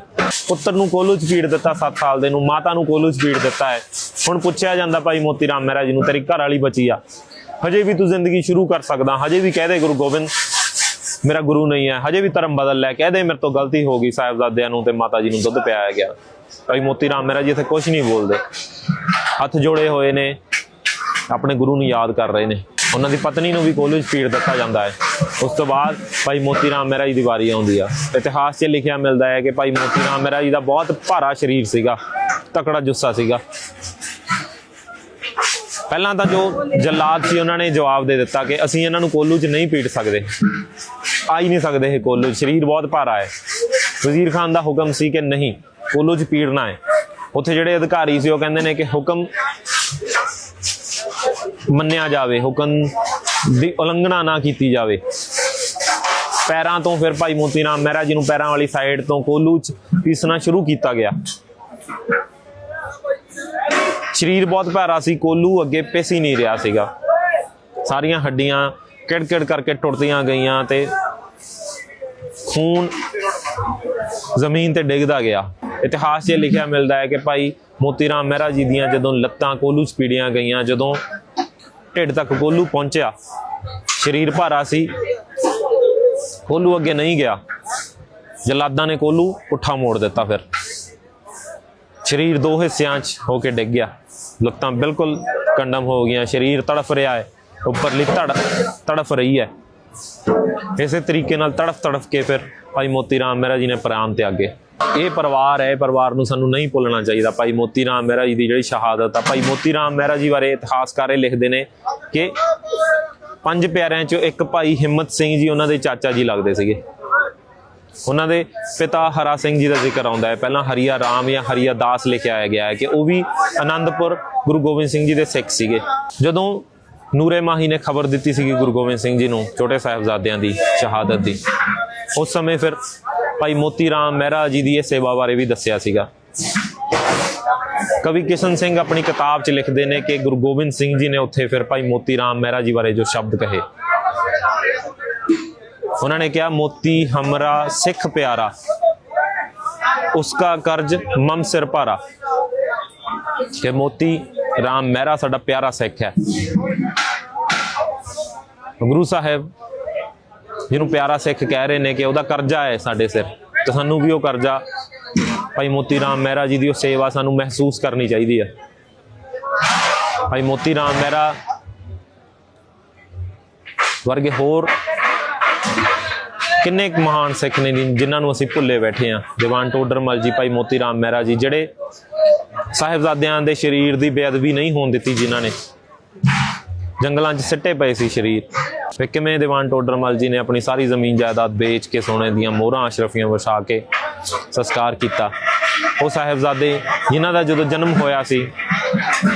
ਪੁੱਤਰ ਨੂੰ ਕੋਲੂ ਚ ਪੀੜ ਦਿੱਤਾ 7 ਸਾਲ ਦੇ ਨੂੰ, ਮਾਤਾ ਨੂੰ ਕੋਲੂ ਚ ਪੀੜ ਦਿੱਤਾ ਹੈ। ਹੁਣ ਪੁੱਛਿਆ ਜਾਂਦਾ ਭਾਈ ਮੋਤੀ ਰਾਮ ਮਹਿਰਾ ਜੀ ਨੂੰ, ਤੇਰੀ ਘਰ ਵਾਲੀ ਬਚੀ ਆ। ਹਜੇ ਵੀ ਤੂੰ ਜ਼ਿੰਦਗੀ ਸ਼ੁਰੂ ਕਰ ਸਕਦਾ, ਹਜੇ ਵੀ ਕਹਿ ਦੇ ਗੁਰੂ ਗੋਬਿੰਦ। ਮੇਰਾ ਗੁਰੂ ਨਹੀਂ ਹੈ, ਹਜੇ ਵੀ ਧਰਮ ਬਦਲ ਲੈ ਕਹਿ ਦੇ ਮੇਰੇ ਤੋਂ ਗਲਤੀ ਹੋ ਗਈ ਸਾਹਿਬਜ਼ਾਦਿਆਂ ਨੂੰ ਤੇ ਮਾਤਾ ਜੀ ਨੂੰ ਦੁੱਧ ਪਿਆਇਆ ਗਿਆ। ਭਾਈ ਮੋਤੀ ਰਾਮ ਮਹਿਰਾ ਜੀ ਇੱਥੇ ਕੁਝ ਨਹੀਂ ਬੋਲਦੇ। ਹੱਥ ਜੋੜੇ ਹੋਏ ਨੇ, ਆਪਣੇ ਗੁਰੂ ਨੂੰ ਯਾਦ ਕਰ ਰਹੇ ਨੇ। ਉਹਨਾਂ ਦੀ ਪਤਨੀ ਨੂੰ ਵੀ ਕਾਲਜ ਪੀੜ ਦਿੱਤਾ ਜਾਂਦਾ ਹੈ। ਉਸ ਤੋਂ ਬਾਅਦ ਭਾਈ ਮੋਤੀ ਰਾਮ ਮਹਿਰਾ ਜੀ ਦੀ ਵਾਰੀ ਆਉਂਦੀ ਆ। ਇਤਿਹਾਸ 'ਚ ਲਿਖਿਆ ਮਿਲਦਾ ਹੈ ਕਿ ਭਾਈ ਮੋਤੀ ਰਾਮ ਮਹਿਰਾ ਜੀ ਦਾ ਬਹੁਤ ਭਾਰਾ ਸਰੀਰ ਸੀਗਾ, ਤਕੜਾ ਜੁੱਸਾ ਸੀਗਾ। ਪਹਿਲਾਂ ਤਾਂ ਜੋ ਜਲਾਦ ਸੀ, ਉਹਨਾਂ ਨੇ ਜਵਾਬ ਦੇ ਦਿੱਤਾ ਕਿ ਅਸੀਂ ਇਹਨਾਂ ਨੂੰ ਕੋਲੂ 'ਚ ਨਹੀਂ ਪੀਟ ਸਕਦੇ। ਆ ਹੀ ਨਹੀਂ ਸਕਦੇ ਇਹ ਕੋਲੂ ਸਰੀਰ ਬਹੁਤ ਭਾਰਾ ਹੈ। ਵਜ਼ੀਰ ਖਾਨ ਦਾ ਹੁਕਮ ਸੀ ਕਿ ਨਹੀਂ ਕੋਲੂ 'ਚ ਪੀੜਨਾ ਹੈ। ਉੱਥੇ ਜਿਹੜੇ ਅਧਿਕਾਰੀ ਸੀ, ਉਹ ਕਹਿੰਦੇ ਨੇ ਕਿ ਹੁਕਮ ਮੰਨਿਆ ਜਾਵੇ, ਹੁਕਮ ਦੀ ਉਲੰਘਣਾ ਨਾ ਕੀਤੀ ਜਾਵੇ। ਪੈਰਾਂ ਤੋਂ ਫਿਰ ਭਾਈ ਮੋਤੀ ਰਾਮ ਮਹਿਰਾ ਜੀ ਨੂੰ ਪੈਰਾਂ ਵਾਲੀ ਸਾਈਡ ਤੋਂ ਕੋਲੂ ਚ ਪੀਸਣਾ ਸ਼ੁਰੂ ਕੀਤਾ ਗਿਆ। ਸਰੀਰ ਬਹੁਤ ਭਾਰਾ ਸੀ, ਕੋਲੂ ਅੱਗੇ ਪਿਸ ਹੀ ਨਹੀਂ ਰਿਹਾ ਸੀਗਾ। ਸਾਰੀਆਂ ਹੱਡੀਆਂ ਕਿੜ-ਕਿੜ ਕਰਕੇ ਟੁੱਟਦੀਆਂ ਗਈਆਂ ਤੇ ਖੂਨ ਜ਼ਮੀਨ ਤੇ ਡਿੱਗਦਾ ਗਿਆ। ਇਤਿਹਾਸ 'ਚ ਲਿਖਿਆ ਮਿਲਦਾ ਹੈ ਕਿ ਭਾਈ ਮੋਤੀ ਰਾਮ ਮਹਿਰਾ ਜੀ ਦੀਆਂ ਜਦੋਂ ਲੱਤਾਂ ਕੋਲੂ 'ਚ ਪੀੜੀਆਂ ਗਈਆਂ, ਜਦੋਂ ਢਿੱਡ ਤੱਕ ਕੋਲੂ ਪਹੁੰਚਿਆ, ਸਰੀਰ ਭਾਰਾ ਸੀ, ਕੋਲੂ ਅੱਗੇ ਨਹੀਂ ਗਿਆ। ਜਲਾਦਾਂ ਨੇ ਕੋਲੂ ਪੁੱਠਾ ਮੋੜ ਦਿੱਤਾ ਫਿਰ। ਸਰੀਰ ਦੋ ਹਿੱਸਿਆਂ 'ਚ ਹੋ ਕੇ ਡਿੱਗ ਗਿਆ। ਲੱਤਾਂ ਬਿਲਕੁਲ ਕੰਡਮ ਹੋ ਗਈਆਂ, ਸਰੀਰ ਤੜਫ ਰਿਹਾ ਹੈ, ਉੱਪਰਲੀ ਧੜ ਤੜਫ ਰਹੀ ਹੈ। ਇਸੇ ਤਰੀਕੇ ਨਾਲ ਤੜਫ ਤੜਫ ਕੇ ਫਿਰ ਭਾਈ ਮੋਤੀ ਰਾਮ ਮਹਿਰਾ ਜੀ ਨੇ ਪ੍ਰਾਣ ਤਿਆਗੇ। ਇਹ ਪਰਿਵਾਰ ਹੈ ਪਰਿਵਾਰ ਨੂੰ ਸਾਨੂੰ ਨਹੀਂ ਭੁੱਲਣਾ ਚਾਹੀਦਾ। ਭਾਈ ਮੋਤੀ ਰਾਮ ਮਹਿਰਾ ਜੀ ਦੀ ਜਿਹੜੀ ਸ਼ਹਾਦਤ ਆ, ਭਾਈ ਮੋਤੀ ਰਾਮ ਮਹਿਰਾ ਜੀ ਬਾਰੇ ਇਤਿਹਾਸਕਾਰ ਇਹ ਲਿਖਦੇ ਨੇ ਕਿ ਪੰਜ ਪਿਆਰਿਆਂ ਚੋਂ ਇੱਕ ਭਾਈ ਹਿੰਮਤ ਸਿੰਘ ਜੀ, ਉਹਨਾਂ ਦੇ ਚਾਚਾ ਜੀ ਲੱਗਦੇ ਸੀਗੇ। ਉਹਨਾਂ ਦੇ ਪਿਤਾ ਹਰਾ ਸਿੰਘ ਜੀ ਦਾ ਜ਼ਿਕਰ ਆਉਂਦਾ ਹੈ। ਪਹਿਲਾਂ ਹਰੀਆ ਰਾਮ ਜਾਂ ਹਰੀਆ ਦਾਸ ਲਿਖਿਆ ਗਿਆ ਹੈ ਕਿ ਉਹ ਵੀ ਆਨੰਦਪੁਰ ਗੁਰੂ ਗੋਬਿੰਦ ਸਿੰਘ ਜੀ ਦੇ ਸਿੱਖ ਸੀਗੇ। ਜਦੋਂ ਨੂਰੇ ਮਾਹੀ ਨੇ ਖਬਰ ਦਿੱਤੀ ਸੀਗੀ ਗੁਰੂ ਗੋਬਿੰਦ ਸਿੰਘ ਜੀ ਨੂੰ ਛੋਟੇ ਸਾਹਿਬਜ਼ਾਦਿਆਂ ਦੀ ਸ਼ਹਾਦਤ ਦੀ। ਉਸ ਸਮੇਂ ਫਿਰ ਭਾਈ ਮੋਤੀ ਰਾਮ ਮਹਿਰਾ ਜੀ ਦੀ ਇਹ ਸੇਵਾ ਬਾਰੇ ਵੀ ਦੱਸਿਆ ਸੀਗਾ। ਕਵੀ ਕਿਸ਼ਨ ਸਿੰਘ ਆਪਣੀ ਕਿਤਾਬ 'ਚ ਲਿਖਦੇ ਨੇ ਕਿ ਗੁਰੂ ਗੋਬਿੰਦ ਸਿੰਘ ਜੀ ਨੇ ਉੱਥੇ ਫਿਰ ਭਾਈ ਮੋਤੀ ਰਾਮ ਮਹਿਰਾ ਜੀ ਬਾਰੇ ਜੋ ਸ਼ਬਦ ਕਹੇ। ਉਹਨਾਂ ਨੇ ਕਿਹਾ, ਮੋਤੀ ਹਮਰਾ ਸਿੱਖ ਪਿਆਰਾ, ਉਸਕਾ ਕਰਜ਼ ਮਮ ਸਿਰ ਭਾਰਾ। ਕਿ ਮੋਤੀ ਰਾਮ ਮਹਿਰਾ ਸਾਡਾ ਪਿਆਰਾ ਸਿੱਖ ਹੈ। ਗੁਰੂ ਸਾਹਿਬ ਜਿਹਨੂੰ ਪਿਆਰਾ ਸਿੱਖ ਕਹਿ ਰਹੇ ਨੇ ਕਿ ਉਹਦਾ ਕਰਜ਼ਾ ਹੈ ਸਾਡੇ ਸਿਰ ਤੇ ਸਾਨੂੰ ਵੀ ਉਹ ਕਰਜ਼ਾ। ਭਾਈ ਮੋਤੀ ਰਾਮ ਮਹਿਰਾ ਜੀ ਦੀ ਉਹ ਸੇਵਾ ਸਾਨੂੰ ਮਹਿਸੂਸ ਕਰਨੀ ਚਾਹੀਦੀ ਹੈ। ਭਾਈ ਮੋਤੀ ਰਾਮ ਮਹਿਰਾ ਵਰਗੇ ਹੋਰ ਕਿੰਨੇ ਮਹਾਨ ਸਿੱਖ ਨੇ ਜੀ, ਜਿਨ੍ਹਾਂ ਨੂੰ ਅਸੀਂ ਭੁੱਲੇ ਬੈਠੇ ਆ ਦੀਵਾਨ ਟੋਡਰਮਲ ਜੀ ਭਾਈ ਮੋਤੀ ਰਾਮ ਮਹਿਰਾ ਜੀ ਜਿਹੜੇ ਸਾਹਿਬਜ਼ਾਦਿਆਂ ਦੇ ਸਰੀਰ ਦੀ ਬੇਅਦਬੀ ਨਹੀਂ ਹੋਣ ਦਿੱਤੀ ਜਿਨ੍ਹਾਂ ਨੇ। ਜੰਗਲਾਂ 'ਚ ਸਿੱਟੇ ਪਏ ਸੀ ਸਰੀਰ। ਫਿਰ ਕਿਵੇਂ ਦੀਵਾਨ ਟੋਡਰਮਲ ਜੀ ਨੇ ਆਪਣੀ ਸਾਰੀ ਜ਼ਮੀਨ ਜਾਇਦਾਦ ਵੇਚ ਕੇ ਸੋਨੇ ਦੀਆਂ ਮੋਹਰਾਂ, ਅਸ਼ਰਫੀਆਂ ਵਸਾ ਕੇ ਸੰਸਕਾਰ ਕੀਤਾ? ਉਹ ਸਾਹਿਬਜ਼ਾਦੇ ਜਿਨ੍ਹਾਂ ਦਾ ਜਦੋਂ ਜਨਮ ਹੋਇਆ ਸੀ,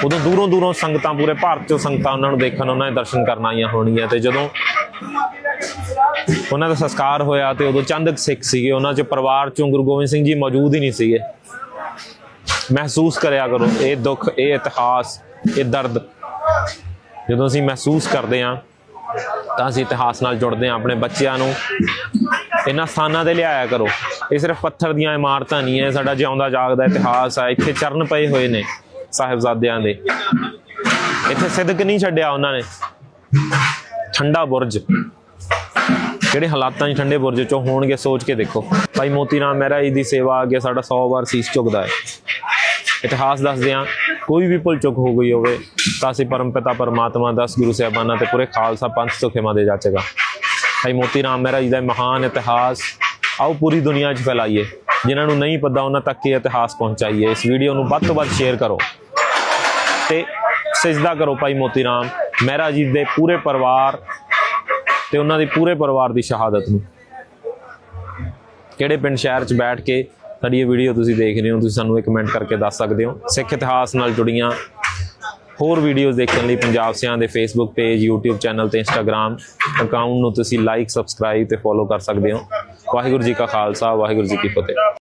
ਉਦੋਂ ਦੂਰੋਂ ਦੂਰੋਂ ਸੰਗਤਾਂ, ਪੂਰੇ ਭਾਰਤ ਚੋਂ ਸੰਗਤਾਂ ਉਹਨਾਂ ਨੂੰ ਦੇਖਣ, ਉਹਨਾਂ ਦੇ ਦਰਸ਼ਨ ਕਰਨ ਆਈਆਂ ਹੋਣੀਆਂ ਤੇ ਜਦੋਂ ਉਹਨਾਂ ਦਾ ਸੰਸਕਾਰ ਹੋਇਆ ਤੇ ਉਦੋਂ ਚੰਦ ਸਿੱਖ ਸੀਗੇ, ਉਹਨਾਂ 'ਚ ਪਰਿਵਾਰ ਚੋਂ ਗੁਰੂ ਗੋਬਿੰਦ ਸਿੰਘ ਜੀ ਮੌਜੂਦ ਹੀ ਨਹੀਂ ਸੀਗੇ। ਮਹਿਸੂਸ ਕਰਿਆ ਕਰੋ, ਇਹ ਦੁੱਖ, ਇਹ ਇਤਿਹਾਸ, ਇਹ ਦਰਦ। ਜਦੋਂ ਅਸੀਂ ਮਹਿਸੂਸ ਕਰਦੇ ਹਾਂ, ਤਾਂ ਅਸੀਂ ਇਤਿਹਾਸ ਨਾਲ ਜੁੜਦੇ ਹਾਂ, ਆਪਣੇ ਬੱਚਿਆਂ ਨੂੰ। ਇਹਨਾਂ ਸਥਾਨਾਂ ਤੇ ਲਿਆਇਆ ਕਰੋ। ਇਹ ਸਿਰਫ ਪੱਥਰ ਦੀਆਂ ਇਮਾਰਤਾਂ ਨਹੀਂ ਹੈ ਸਾਡਾ ਜਿਉਂਦਾ ਜਾਗਦਾ ਇਤਿਹਾਸ ਹੈ। ਇੱਥੇ ਚਰਨ ਪਏ ਹੋਏ ਨੇ ਸਾਹਿਬਜ਼ਾਦਿਆਂ ਦੇ। ਇੱਥੇ ਸਿੱਧਕ ਨਹੀਂ ਛੱਡਿਆ ਉਹਨਾਂ ਨੇ। ਠੰਡਾ ਬੁਰਜ। ਕਿਹੜੇ ਹਾਲਾਤਾਂ 'ਚ ਠੰਡੇ ਬੁਰਜ 'ਚੋਂ ਹੋਣਗੇ, ਸੋਚ ਕੇ ਦੇਖੋ। ਭਾਈ ਮੋਤੀ ਰਾਮ ਮਹਿਰਾ ਜੀ ਦੀ ਸੇਵਾ ਅੱਗੇ ਸਾਡਾ 100 ਵਾਰ ਸੀਸ ਝੁਕਦਾ ਹੈ। ਇਤਿਹਾਸ ਦੱਸਦੇ ਹਾਂ, ਕੋਈ ਵੀ ਭੁੱਲ ਚੁੱਕ ਹੋ ਗਈ ਹੋਵੇ, ਤਾਂ ਅਸੀਂ ਪਰਮ ਪਿਤਾ, ਪਰਮਾਤਮਾ ਦਸ ਗੁਰੂ ਸਾਹਿਬਾਨਾਂ ਤੇ ਪੂਰੇ ਖਾਲਸਾ ਪੰਥ ਤੋਂ ਖਿਮਾ ਦੇ ਜਾਚੇਗਾ ਭਾਈ ਮੋਤੀ ਰਾਮ ਮਹਿਰਾ ਜੀ ਦਾ ਮਹਾਨ ਇਤਿਹਾਸ, ਆਓ ਪੂਰੀ ਦੁਨੀਆ 'ਚ ਫੈਲਾਈਏ, ਜਿਨ੍ਹਾਂ ਨੂੰ ਨਹੀਂ ਪਤਾ ਉਹਨਾਂ ਤੱਕ ਇਹ ਇਤਿਹਾਸ ਪਹੁੰਚਾਈਏ। ਇਸ ਵੀਡੀਓ ਨੂੰ ਵੱਧ ਤੋਂ ਵੱਧ ਸ਼ੇਅਰ ਕਰੋ ਤੇ ਸਜਦਾ ਕਰੋ ਭਾਈ ਮੋਤੀ ਰਾਮ ਮਹਿਰਾ ਜੀ ਦੇ ਪੂਰੇ ਪਰਿਵਾਰ ਤੇ ਉਹਨਾਂ ਦੀ ਪੂਰੇ ਪਰਿਵਾਰ ਦੀ ਸ਼ਹਾਦਤ ਨੂੰ। ਕਿਹੜੇ ਪਿੰਡ ਸ਼ਹਿਰ 'ਚ ਬੈਠ ਕੇ ਸਾਡੀ ਇਹ ਵੀਡੀਓ ਤੁਸੀਂ ਦੇਖ ਰਹੇ ਹੋ, ਤੁਸੀਂ ਸਾਨੂੰ ਇਹ ਕਮੈਂਟ ਕਰਕੇ ਦੱਸ ਸਕਦੇ ਹੋ। ਸਿੱਖ ਇਤਿਹਾਸ ਨਾਲ ਜੁੜੀਆਂ ਹੋਰ ਵੀਡੀਓਜ਼ ਦੇਖਣ ਲਈ ਪੰਜਾਬ ਸਿਆਂ ਦੇ ਫੇਸਬੁੱਕ ਪੇਜ YouTube ਚੈਨਲ ਤੇ Instagram ਅਕਾਊਂਟ ਨੂੰ ਤੁਸੀਂ ਲਾਈਕ ਸਬਸਕ੍ਰਾਈਬ ਤੇ ਫੋਲੋ ਕਰ ਸਕਦੇ ਹੋ। ਵਾਹਿਗੁਰੂ ਜੀ ਕਾ ਖਾਲਸਾ, ਵਾਹਿਗੁਰੂ ਜੀ ਕੀ ਫਤਿਹ।